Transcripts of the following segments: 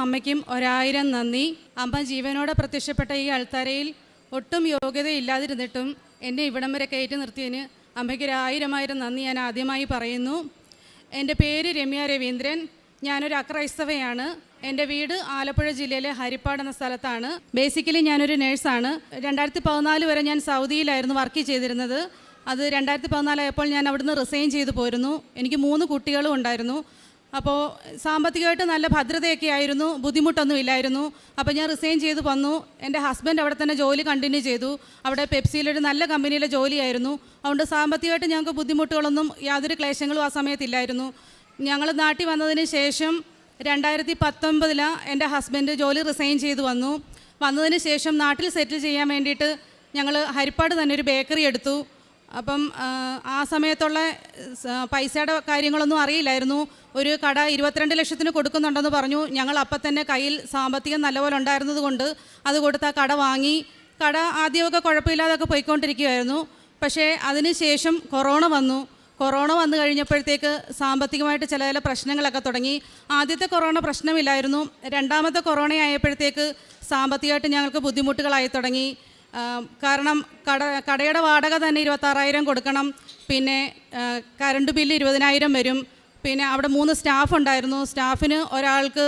അമ്മയ്ക്കും ഒരായിരം നന്ദി. അമ്മ ജീവനോടെ പ്രത്യക്ഷപ്പെട്ട ഈ അൾത്താരയിൽ ഒട്ടും യോഗ്യതയില്ലാതിരുന്നിട്ടും എന്നെ ഇവിടം വരെ കയറ്റി നിർത്തിയതിന് അമ്മയ്ക്ക് ഒരു ആയിരം നന്ദി ഞാൻ ആദ്യമായി പറയുന്നു. എന്റെ പേര് രമ്യ രവീന്ദ്രൻ. ഞാനൊരു അക്രൈസ്തവയാണ്. എന്റെ വീട് ആലപ്പുഴ ജില്ലയിലെ ഹരിപ്പാട് എന്ന സ്ഥലത്താണ്. ബേസിക്കലി ഞാനൊരു നേഴ്സാണ്. രണ്ടായിരത്തി പതിനാല് വരെ ഞാൻ സൗദിയിലായിരുന്നു വർക്ക് ചെയ്തിരുന്നത്. അത് രണ്ടായിരത്തി പതിനാലായപ്പോൾ ഞാൻ അവിടുന്ന് റിസൈൻ ചെയ്തു പോരുന്നു. എനിക്ക് മൂന്ന് കുട്ടികളും ഉണ്ടായിരുന്നു. അപ്പോൾ സാമ്പത്തികമായിട്ട് നല്ല ഭദ്രതയൊക്കെ ആയിരുന്നു ബുദ്ധിമുട്ടൊന്നും ഇല്ലായിരുന്നു. അപ്പോൾ ഞാൻ റിസൈൻ ചെയ്ത് വന്നു. എന്റെ ഹസ്ബൻഡ് അവിടെ തന്നെ ജോലി കണ്ടിന്യൂ ചെയ്തു. അവിടെ പെപ്സിയിലൊരു നല്ല കമ്പനിയിലെ ജോലിയായിരുന്നു. അതുകൊണ്ട് സാമ്പത്തികമായിട്ട് ഞങ്ങൾക്ക് ബുദ്ധിമുട്ടുകളൊന്നും യാതൊരു ക്ലേശങ്ങളും ആ സമയത്തില്ലായിരുന്നു ഞങ്ങൾ നാട്ടിൽ വന്നതിന് ശേഷം രണ്ടായിരത്തി പത്തൊമ്പതിലാണ് എന്റെ ഹസ്ബൻഡ് ജോലി റിസൈൻ ചെയ്ത് വന്നു. വന്നതിന് ശേഷം നാട്ടിൽ സെറ്റിൽ ചെയ്യാൻ വേണ്ടിയിട്ട് ഞങ്ങൾ ഹരിപ്പാട് തന്നെ ഒരു ബേക്കറി എടുത്തു. അപ്പം ആ, സമയത്തുള്ള പൈസയുടെ കാര്യങ്ങളൊന്നും അറിയില്ലായിരുന്നു. ഒരു കട ഇരുപത്തിരണ്ട് ലക്ഷത്തിന് കൊടുക്കുന്നുണ്ടെന്ന് പറഞ്ഞു. ഞങ്ങൾ അപ്പം തന്നെ കയ്യിൽ സാമ്പത്തികം നല്ലപോലെ ഉണ്ടായിരുന്നതുകൊണ്ട് അത് കൊടുത്ത് ആ കട വാങ്ങി. കട ആദ്യമൊക്കെ കുഴപ്പമില്ലാതൊക്കെ പോയിക്കൊണ്ടിരിക്കുകയായിരുന്നു പക്ഷേ അതിന് ശേഷം കൊറോണ വന്നു. കൊറോണ വന്നു കഴിഞ്ഞപ്പോഴത്തേക്ക് സാമ്പത്തികമായിട്ട് ചില ചില പ്രശ്നങ്ങളൊക്കെ തുടങ്ങി. ആദ്യത്തെ കൊറോണ പ്രശ്നമില്ലായിരുന്നു. രണ്ടാമത്തെ കൊറോണ ആയപ്പോഴത്തേക്ക് സാമ്പത്തികമായിട്ട് ഞങ്ങൾക്ക് ബുദ്ധിമുട്ടുകളായി തുടങ്ങി. കാരണം കട കടയുടെ വാടക തന്നെ ഇരുപത്താറായിരം കൊടുക്കണം പിന്നെ കരണ്ട് ബില്ല് ഇരുപതിനായിരം വരും പിന്നെ അവിടെ മൂന്ന് സ്റ്റാഫ് ഉണ്ടായിരുന്നു സ്റ്റാഫിന് ഒരാൾക്ക്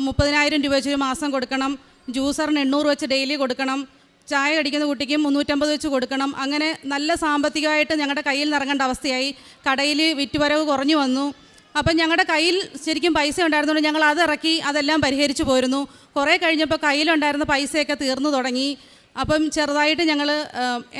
മുപ്പതിനായിരം രൂപ വെച്ച് ഒരു മാസം കൊടുക്കണം ജ്യൂസറിന് എണ്ണൂറ് വെച്ച് ഡെയിലി കൊടുക്കണം ചായ കടിക്കുന്ന കുട്ടിക്ക് മുന്നൂറ്റമ്പത് വെച്ച് കൊടുക്കണം അങ്ങനെ നല്ല സാമ്പത്തികമായിട്ട് ഞങ്ങളുടെ കയ്യിൽ നിറങ്ങേണ്ട അവസ്ഥയായി കടയിൽ വിറ്റുവരവ് കുറഞ്ഞു വന്നു അപ്പം ഞങ്ങളുടെ കയ്യിൽ ശരിക്കും പൈസ ഉണ്ടായിരുന്നുകൊണ്ട് ഞങ്ങൾ അത് ഇറക്കി അതെല്ലാം പരിഹരിച്ചു പോയിരുന്നു കുറേ കഴിഞ്ഞപ്പോൾ കയ്യിലുണ്ടായിരുന്ന പൈസയൊക്കെ തീർന്നു തുടങ്ങി അപ്പം ചെറുതായിട്ട് ഞങ്ങൾ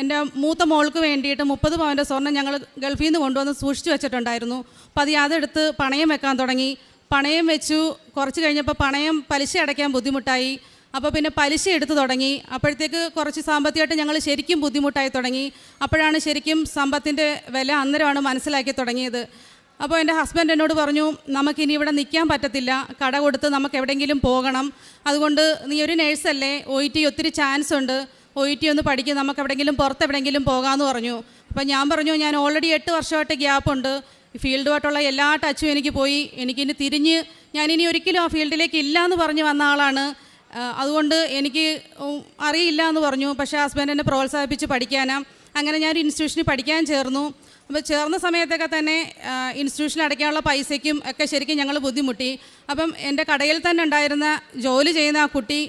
എന്റെ മൂത്ത മോൾക്ക് വേണ്ടിയിട്ട് മുപ്പത് പവന്റെ സ്വർണം ഞങ്ങൾ ഗൾഫിൽ നിന്ന് കൊണ്ടുവന്ന് സൂക്ഷിച്ചു വെച്ചിട്ടുണ്ടായിരുന്നു. അപ്പോൾ അത് അതെടുത്ത് പണയം വെക്കാൻ തുടങ്ങി. പണയം വെച്ചു. കുറച്ച് കഴിഞ്ഞപ്പോൾ പണയം പലിശ അടയ്ക്കാൻ ബുദ്ധിമുട്ടായി. അപ്പോൾ പിന്നെ പലിശ എടുത്തു തുടങ്ങി. അപ്പോഴത്തേക്ക് കുറച്ച് സാമ്പത്തികമായിട്ട് ഞങ്ങൾ ശരിക്കും ബുദ്ധിമുട്ടായി തുടങ്ങി. അപ്പോഴാണ് ശരിക്കും സമ്പത്തിന്റെ വില അന്നേരമാണ് മനസ്സിലാക്കി തുടങ്ങിയത്. അപ്പോൾ എന്റെ ഹസ്ബൻഡ് എന്നോട് പറഞ്ഞു നമുക്കിനി ഇവിടെ നിൽക്കാൻ പറ്റത്തില്ല. കട കൊടുത്ത് നമുക്ക് എവിടെയെങ്കിലും പോകണം. അതുകൊണ്ട് നീ ഒരു നേഴ്സല്ലേ? ഒ ടി ഒത്തിരി ചാൻസ് ഉണ്ട് ഒ ടി ഒന്ന് പഠിക്കും. നമുക്ക് എവിടെയെങ്കിലും പുറത്ത് എവിടെയെങ്കിലും പോകാമെന്ന് പറഞ്ഞു. അപ്പം ഞാൻ പറഞ്ഞു ഞാൻ ഓൾറെഡി എട്ട് വർഷമായിട്ട് ഗ്യാപ്പുണ്ട് ഫീൽഡുമായിട്ടുള്ള എല്ലാ ടച്ചും എനിക്ക് പോയി. എനിക്കിനി തിരിഞ്ഞ് ഞാനിനി ഒരിക്കലും ആ ഫീൽഡിലേക്ക് ഇല്ല എന്ന് പറഞ്ഞ് വന്ന ആളാണ്. അതുകൊണ്ട് എനിക്ക് അറിയില്ല എന്ന് പറഞ്ഞു. പക്ഷേ ഹസ്ബൻഡ് എന്നെ പ്രോത്സാഹിപ്പിച്ച് പഠിക്കാനാ. അങ്ങനെ ഞാനൊരു ഇൻസ്റ്റിറ്റ്യൂഷനിൽ പഠിക്കാൻ ചേർന്നു. അപ്പോൾ ചേർന്ന സമയത്തൊക്കെ തന്നെ ഇൻസ്റ്റിറ്റ്യൂഷൻ അടയ്ക്കാനുള്ള പൈസയ്ക്കും ഒക്കെ ശരിക്കും ഞങ്ങൾ ബുദ്ധിമുട്ടി. അപ്പം എന്റെ കടയിൽ തന്നെ ഉണ്ടായിരുന്ന ജോലി ചെയ്യുന്ന ആ കുട്ടി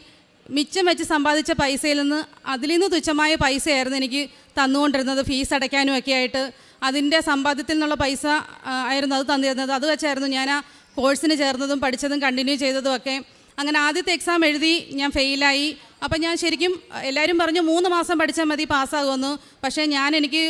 മിച്ചം വെച്ച് സമ്പാദിച്ച പൈസയിൽ നിന്ന് അതിൽ നിന്ന് തുച്ഛമായ പൈസയായിരുന്നു എനിക്ക് തന്നുകൊണ്ടിരുന്നത്. ഫീസ് അടയ്ക്കാനും ഒക്കെ ആയിട്ട് അതിന്റെ സമ്പാദ്യത്തിൽ നിന്നുള്ള പൈസ ആയിരുന്നു അത് തന്നിരുന്നത്. അത് വെച്ചായിരുന്നു ഞാൻ ആ കോഴ്സിന് ചേർന്നതും പഠിച്ചതും കണ്ടിന്യൂ ചെയ്തതും ഒക്കെ. അങ്ങനെ ആദ്യത്തെ എക്സാം എഴുതി ഞാൻ ഫെയിലായി അപ്പം ഞാൻ ശരിക്കും എല്ലാവരും പറഞ്ഞു മൂന്ന് മാസം പഠിച്ചാൽ മതി പാസ്സാകുമെന്ന്. പക്ഷേ ഞാൻ എനിക്ക്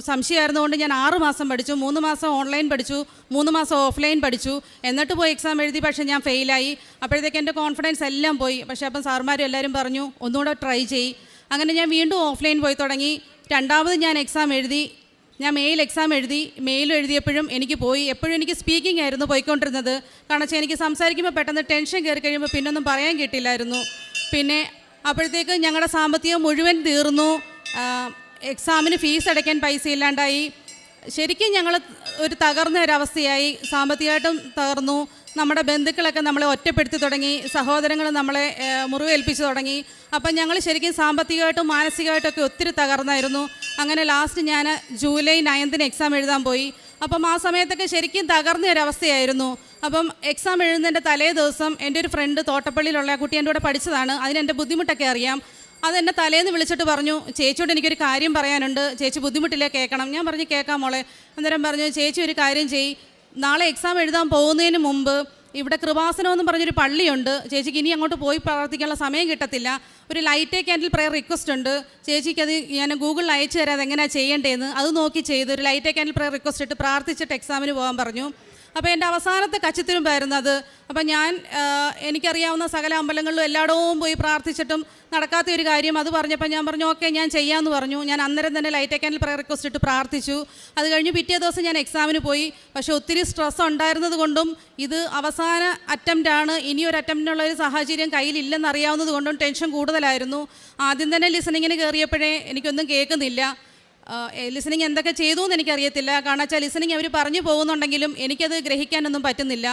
സംശയമായിരുന്നുകൊണ്ട് ഞാൻ ആറ് മാസം പഠിച്ചു. മൂന്ന് മാസം ഓൺലൈൻ പഠിച്ചു മൂന്ന് മാസം ഓഫ്ലൈൻ പഠിച്ചു. എന്നിട്ട് പോയി എക്സാം എഴുതി പക്ഷേ ഞാൻ ഫെയിലായി. അപ്പോഴത്തേക്ക് എന്റെ കോൺഫിഡൻസ് എല്ലാം പോയി. പക്ഷേ അപ്പം സാർമാരും എല്ലാവരും പറഞ്ഞു ഒന്നുകൂടെ ട്രൈ ചെയ്യ്. അങ്ങനെ ഞാൻ വീണ്ടും ഓഫ്ലൈൻ പോയി തുടങ്ങി. രണ്ടാമത് ഞാൻ എക്സാം എഴുതി. ഞാൻ മെയിൽ എക്സാം എഴുതി. മെയിൽ എഴുതിയപ്പോഴും എനിക്ക് പോയി. എപ്പോഴും എനിക്ക് സ്പീക്കിംഗ് ആയിരുന്നു പോയിക്കൊണ്ടിരുന്നത്. കാരണം വെച്ചാൽ എനിക്ക് സംസാരിക്കുമ്പോൾ പെട്ടെന്ന് ടെൻഷൻ കയറി കഴിയുമ്പോൾ പിന്നൊന്നും പറയാൻ കിട്ടില്ലായിരുന്നു. പിന്നെ അപ്പോഴത്തേക്ക് ഞങ്ങളുടെ സാമ്പത്തികം മുഴുവൻ തീർന്നു. എക്സാമിന് ഫീസ് അടയ്ക്കാൻ പൈസ ഇല്ലാണ്ടായി. ശരിക്കും ഞങ്ങൾ ഒരു തകർന്ന ഒരവസ്ഥയായി സാമ്പത്തികമായിട്ടും തകർന്നു. നമ്മുടെ ബന്ധുക്കളൊക്കെ നമ്മളെ ഒറ്റപ്പെടുത്തി തുടങ്ങി. സഹോദരങ്ങൾ നമ്മളെ മുറിവേൽപ്പിച്ചു തുടങ്ങി. അപ്പം ഞങ്ങൾ ശരിക്കും സാമ്പത്തികമായിട്ടും മാനസികമായിട്ടൊക്കെ ഒത്തിരി തകർന്നായിരുന്നു. അങ്ങനെ ലാസ്റ്റ് ഞാൻ ജൂലൈ നയൻത്തിന് എക്സാം എഴുതാൻ പോയി. അപ്പം ആ സമയത്തൊക്കെ ശരിക്കും തകർന്ന ഒരവസ്ഥയായിരുന്നു അപ്പം എക്സാം എഴുതുന്നതിന്റെ തലേ ദിവസം എന്റെ ഒരു ഫ്രണ്ട് തോട്ടപ്പള്ളിയിലുള്ള ആ കുട്ടി എന്റെ കൂടെ പഠിച്ചതാണ്. അതിന് എന്റെ ബുദ്ധിമുട്ടൊക്കെ അറിയാം. അതെന്നെ തലേന്ന് വിളിച്ചിട്ട് പറഞ്ഞു ചേച്ചിയോട് എനിക്കൊരു കാര്യം പറയാനുണ്ട്. ചേച്ചി ബുദ്ധിമുട്ടില്ലേ കേൾക്കണം. ഞാൻ പറഞ്ഞു കേൾക്കാം മോളെ. അന്നേരം പറഞ്ഞു ചേച്ചി ഒരു കാര്യം ചെയ് നാളെ എക്സാം എഴുതാൻ പോകുന്നതിന് മുമ്പ് ഇവിടെ കൃപാസനം എന്ന് പറഞ്ഞൊരു പള്ളിയുണ്ട്. ചേച്ചിക്ക് ഇനി അങ്ങോട്ട് പോയി പ്രാർത്ഥിക്കാനുള്ള സമയം കിട്ടത്തില്ല. ഒരു ലൈറ്റ് ക്യാൻഡിൽ പ്രയർ റിക്വസ്റ്റ് ഉണ്ട്. ചേച്ചിക്ക് അത് ഞാൻ ഗൂഗിളിൽ അയച്ചു തരാം അതെങ്ങനെയാണ് ചെയ്യേണ്ടതെന്ന് അത് നോക്കി ചെയ്ത് ഒരു ലൈറ്റ് ക്യാൻഡിൽ പ്രയർ റിക്വസ്റ്റ് ഇട്ട് പ്രാർത്ഥിച്ചിട്ട് എക്സാമിന് പോകാൻ പറഞ്ഞു. അപ്പോൾ എന്റെ അവസാനത്തെ കച്ചത്തിരുമ്പായിരുന്നു അത്. അപ്പം ഞാൻ എനിക്കറിയാവുന്ന സകല അമ്പലങ്ങളിലും എല്ലായിടവും പോയി പ്രാർത്ഥിച്ചിട്ടും നടക്കാത്ത ഒരു കാര്യം അത് പറഞ്ഞപ്പോൾ ഞാൻ പറഞ്ഞു ഓക്കെ ഞാൻ ചെയ്യാമെന്ന് പറഞ്ഞു. ഞാൻ അന്നേരം തന്നെ ലൈറ്റ് അക്കാനിൽ പ്രയർ റിക്വസ്റ്റ് ഇട്ട് പ്രാർത്ഥിച്ചു. അത് കഴിഞ്ഞ് പിറ്റേ ദിവസം ഞാൻ എക്സാമിന് പോയി. പക്ഷേ ഒത്തിരി സ്ട്രെസ് ഉണ്ടായിരുന്നത് കൊണ്ടും ഇത് അവസാന അറ്റംപ്റ്റാണ് ഇനി ഒരു അറ്റംപ്റ്റിനുള്ള ഒരു സാഹചര്യം കയ്യിലില്ലെന്ന് അറിയാവുന്നത് കൊണ്ടും ടെൻഷൻ കൂടുതലായിരുന്നു. ആദ്യം തന്നെ ലിസണിങ്ങിന് കയറിയപ്പോഴേ എനിക്കൊന്നും കേൾക്കുന്നില്ല. ലിസണിങ് എന്തൊക്കെ ചെയ്തു എന്ന് എനിക്കറിയത്തില്ല. കാരണം വെച്ചാൽ ലിസണിങ് അവർ പറഞ്ഞു പോകുന്നുണ്ടെങ്കിലും എനിക്കത് ഗ്രഹിക്കാനൊന്നും പറ്റുന്നില്ല.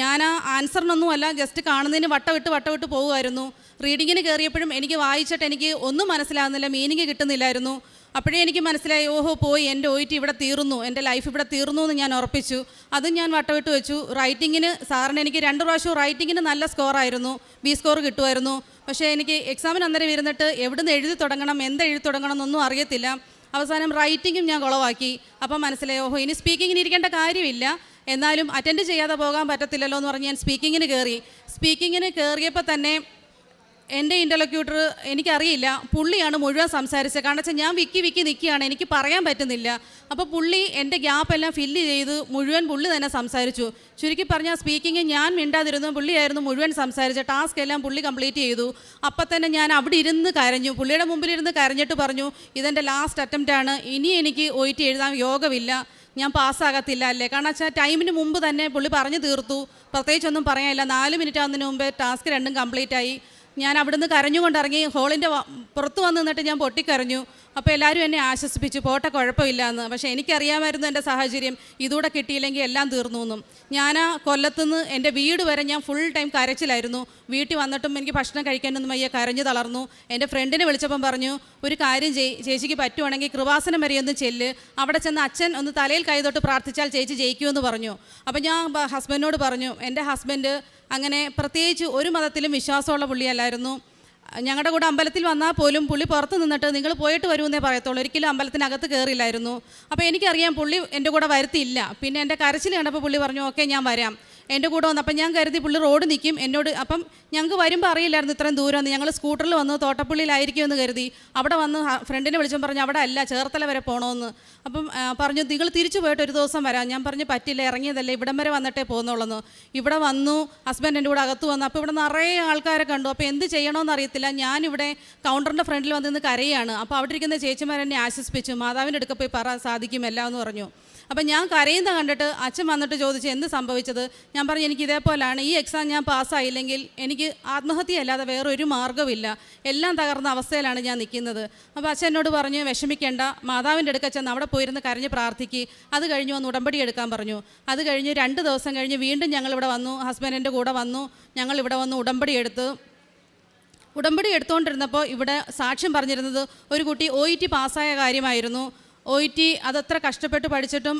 ഞാൻ ആ ആൻസറിനൊന്നും അല്ല ജസ്റ്റ് കാണുന്നതിന് വട്ടവിട്ട് വട്ടവിട്ട് പോകുമായിരുന്നു. റീഡിങ്ങിന് കയറിയപ്പോഴും എനിക്ക് വായിച്ചിട്ട് എനിക്ക് ഒന്നും മനസ്സിലാകുന്നില്ല മീനിങ് കിട്ടുന്നില്ലായിരുന്നു. അപ്പോഴേ എനിക്ക് മനസ്സിലായി ഓഹോ പോയി എന്റെ ഒയിറ്റ് ഇവിടെ തീർന്നു എന്റെ ലൈഫ് ഇവിടെ തീർന്നു എന്ന് ഞാൻ ഉറപ്പിച്ചു. അതും ഞാൻ വട്ടവിട്ട് വെച്ചു. റൈറ്റിങ്ങിന് സാറിന് എനിക്ക് രണ്ട് പ്രാവശ്യം റൈറ്റിങ്ങിന് നല്ല സ്കോറായിരുന്നു ബി സ്കോർ കിട്ടുമായിരുന്നു. പക്ഷേ എനിക്ക് എക്സാമിന് അന്നേരം ഇരുന്നിട്ട് എവിടുന്ന് എഴുതി തുടങ്ങണം എന്ത് എഴുതി തുടങ്ങണം എന്നൊന്നും അറിയത്തില്ല. അവസാനം റൈറ്റിങ്ങും ഞാൻ കുളവാക്കി. അപ്പം മനസ്സിലായി ഓഹോ ഇനി സ്പീക്കിങ്ങിന് ഇരിക്കേണ്ട കാര്യമില്ല. എന്നാലും അറ്റൻഡ് ചെയ്യാതെ പോകാൻ പറ്റത്തില്ലല്ലോ എന്ന് പറഞ്ഞ് ഞാൻ സ്പീക്കിങ്ങിന് കയറി സ്പീക്കിങ്ങിന് കയറിയപ്പോൾ തന്നെ എന്റെ ഇന്റലക്യൂട്ടർ എനിക്കറിയില്ല. പുള്ളിയാണ് മുഴുവൻ സംസാരിച്ചത്. കാരണം വെച്ചാൽ ഞാൻ വിക്കി വിക്കി നിൽക്കുകയാണ് എനിക്ക് പറയാൻ പറ്റുന്നില്ല. അപ്പോൾ പുള്ളി എന്റെ ഗ്യാപ്പെല്ലാം ഫില്ല് ചെയ്ത് മുഴുവൻ പുള്ളി തന്നെ സംസാരിച്ചു. ചുരുക്കി പറഞ്ഞാൽ സ്പീക്കിംഗ് ഞാൻ മിണ്ടാതിരുന്നു പുള്ളിയായിരുന്നു മുഴുവൻ സംസാരിച്ച ടാസ്ക് എല്ലാം പുള്ളി കംപ്ലീറ്റ് ചെയ്തു. അപ്പം തന്നെ ഞാൻ അവിടെ ഇരുന്ന് കരഞ്ഞു. പുള്ളിയുടെ മുമ്പിലിരുന്ന് കരഞ്ഞിട്ട് പറഞ്ഞു ഇതെന്റെ ലാസ്റ്റ് അറ്റംപ്റ്റാണ് ഇനി എനിക്ക് ഒയിറ്റ് എഴുതാൻ യോഗമില്ല. ഞാൻ പാസ്സാകത്തില്ല അല്ലേ? കാരണം വെച്ചാൽ ടൈമിന് മുമ്പ് തന്നെ പുള്ളി പറഞ്ഞു തീർത്തു. പ്രത്യേകിച്ചൊന്നും പറയാനില്ല. നാല് മിനിറ്റ് ആവുന്നതിന് മുമ്പേ ടാസ്ക് രണ്ടും കംപ്ലീറ്റ് ആയി. ഞാൻ അവിടുന്ന് കരഞ്ഞുകൊണ്ടിറങ്ങി ഹോളിന്റെ പുറത്ത് വന്ന് നിന്നിട്ട് ഞാൻ പൊട്ടിക്കരഞ്ഞു. അപ്പോൾ എല്ലാവരും എന്നെ ആശ്വസിപ്പിച്ചു. പോട്ടെ കുഴപ്പമില്ല എന്ന് പക്ഷേ എനിക്കറിയാമായിരുന്നു എന്റെ സാഹചര്യം. ഇതൂടെ കിട്ടിയില്ലെങ്കിൽ എല്ലാം തീർന്നു എന്നും ഞാൻ ആ കൊല്ലത്തുനിന്ന് എന്റെ വീട് വരെ ഞാൻ ഫുൾ ടൈം കരച്ചിലായിരുന്നു. വീട്ടിൽ വന്നിട്ടും എനിക്ക് ഭക്ഷണം കഴിക്കാനൊന്നും വയ്യ. കരഞ്ഞു തളർന്നു. എന്റെ ഫ്രണ്ടിനെ വിളിച്ചപ്പം പറഞ്ഞു ഒരു കാര്യം ചെയ് ചേച്ചിക്ക് പറ്റുവാണെങ്കിൽ കൃപാസനം വരെ ഒന്ന് ചെല്ല്. അവിടെ ചെന്ന് അച്ഛൻ ഒന്ന് തലയിൽ കൈതൊട്ട് പ്രാർത്ഥിച്ചാൽ ചേച്ചി ജയിക്കുമെന്ന് പറഞ്ഞു. അപ്പോൾ ഞാൻ ഹസ്ബൻഡിനോട് പറഞ്ഞു എന്റെ ഹസ്ബൻഡ് അങ്ങനെ പ്രത്യേകിച്ച് ഒരു മതത്തിലും വിശ്വാസമുള്ള പുള്ളിയല്ലായിരുന്നു. ഞങ്ങളുടെ കൂടെ അമ്പലത്തിൽ വന്നാൽ പോലും പുള്ളി പുറത്ത് നിന്നിട്ട് നിങ്ങൾ പോയിട്ട് വരുമെന്നേ പറയത്തുള്ളൂ. ഒരിക്കലും അമ്പലത്തിനകത്ത് കയറില്ലായിരുന്നു അപ്പോൾ എനിക്കറിയാം പുള്ളി എന്റെ കൂടെ വരുത്തിയില്ല. പിന്നെ എന്റെ കരച്ചിൽ കണ്ടപ്പോൾ പുള്ളി പറഞ്ഞു ഓക്കെ ഞാൻ വരാം. എന്റെ കൂടെ വന്നു അപ്പം ഞാൻ കരുതി പുള്ളി റോഡ് നിൽക്കും എന്നോട് അപ്പം ഞങ്ങൾക്ക് വരുമ്പോൾ അറിയില്ലായിരുന്നു ഇത്രയും ദൂരം എന്ന് ഞങ്ങൾ സ്കൂട്ടറിൽ വന്ന് തോട്ടപ്പള്ളിയിലായിരിക്കും എന്ന് കരുതി. അവിടെ വന്ന് ഫ്രണ്ടിനെ വിളിച്ചു പറഞ്ഞു അവിടെ അല്ല ചേർത്തല വരെ പോകണമെന്ന് അപ്പം പറഞ്ഞു നിങ്ങൾ തിരിച്ചു പോയിട്ട് ഒരു ദിവസം വരാം. ഞാൻ പറഞ്ഞു പറ്റില്ല ഇറങ്ങിയതല്ലേ ഇവിടം വരെ വന്നിട്ടേ പോകുന്നുള്ളൂ ഇവിടെ വന്നു ഹസ്ബൻഡ് എന്റെ കൂടെ അകത്ത് വന്നു. അപ്പോൾ ഇവിടെ നിറയെ ആൾക്കാരെ കണ്ടു. അപ്പോൾ എന്ത് ചെയ്യണമെന്ന് അറിയത്തില്ല. ഞാനിവിടെ കൗണ്ടറിന്റെ ഫ്രണ്ടിൽ വന്ന് നിന്ന് കരയാണ്. അപ്പോൾ അവിടെ ഇരിക്കുന്ന ചേച്ചിമാരെന്നെ ആശ്വസിപ്പിച്ചു. മാതാവിന്റെ അടുക്ക പോയി പറ സാധിക്കും എല്ലാം എന്ന് പറഞ്ഞു. അപ്പം ഞാൻ കരയുന്നത് കണ്ടിട്ട് അച്ഛൻ വന്നിട്ട് ചോദിച്ചു എന്ത് സംഭവിച്ചത്? ഞാൻ പറഞ്ഞു എനിക്ക് ഇതേപോലെയാണ്. ഈ എക്സാം ഞാൻ പാസ്സായില്ലെങ്കിൽ എനിക്ക് ആത്മഹത്യയല്ലാതെ വേറൊരു മാർഗമില്ല എല്ലാം തകർന്ന അവസ്ഥയിലാണ് ഞാൻ നിൽക്കുന്നത്. അപ്പോൾ അച്ഛൻ എന്നോട് പറഞ്ഞു വിഷമിക്കേണ്ട. മാതാവിന്റെ അടുക്ക ചെന്ന് അവിടെ പോയിരുന്ന് കരഞ്ഞ് പ്രാർത്ഥിക്ക്. അത് കഴിഞ്ഞ് വന്ന് ഉടമ്പടി എടുക്കാൻ പറഞ്ഞു. അത് കഴിഞ്ഞ് രണ്ട് ദിവസം കഴിഞ്ഞ് വീണ്ടും ഞങ്ങൾ ഇവിടെ വന്നു. ഹസ്ബൻഡിന്റെ കൂടെ വന്നു. ഞങ്ങൾ ഇവിടെ വന്ന് ഉടമ്പടി എടുത്തു. ഉടമ്പടി എടുത്തുകൊണ്ടിരുന്നപ്പോൾ ഇവിടെ സാക്ഷ്യം പറഞ്ഞിരുന്നത് ഒരു കുട്ടി ഒ ഇ ടി പാസ്സായ കാര്യമായിരുന്നു. ഒ ഇ ടി അതത്ര കഷ്ടപ്പെട്ട് പഠിച്ചിട്ടും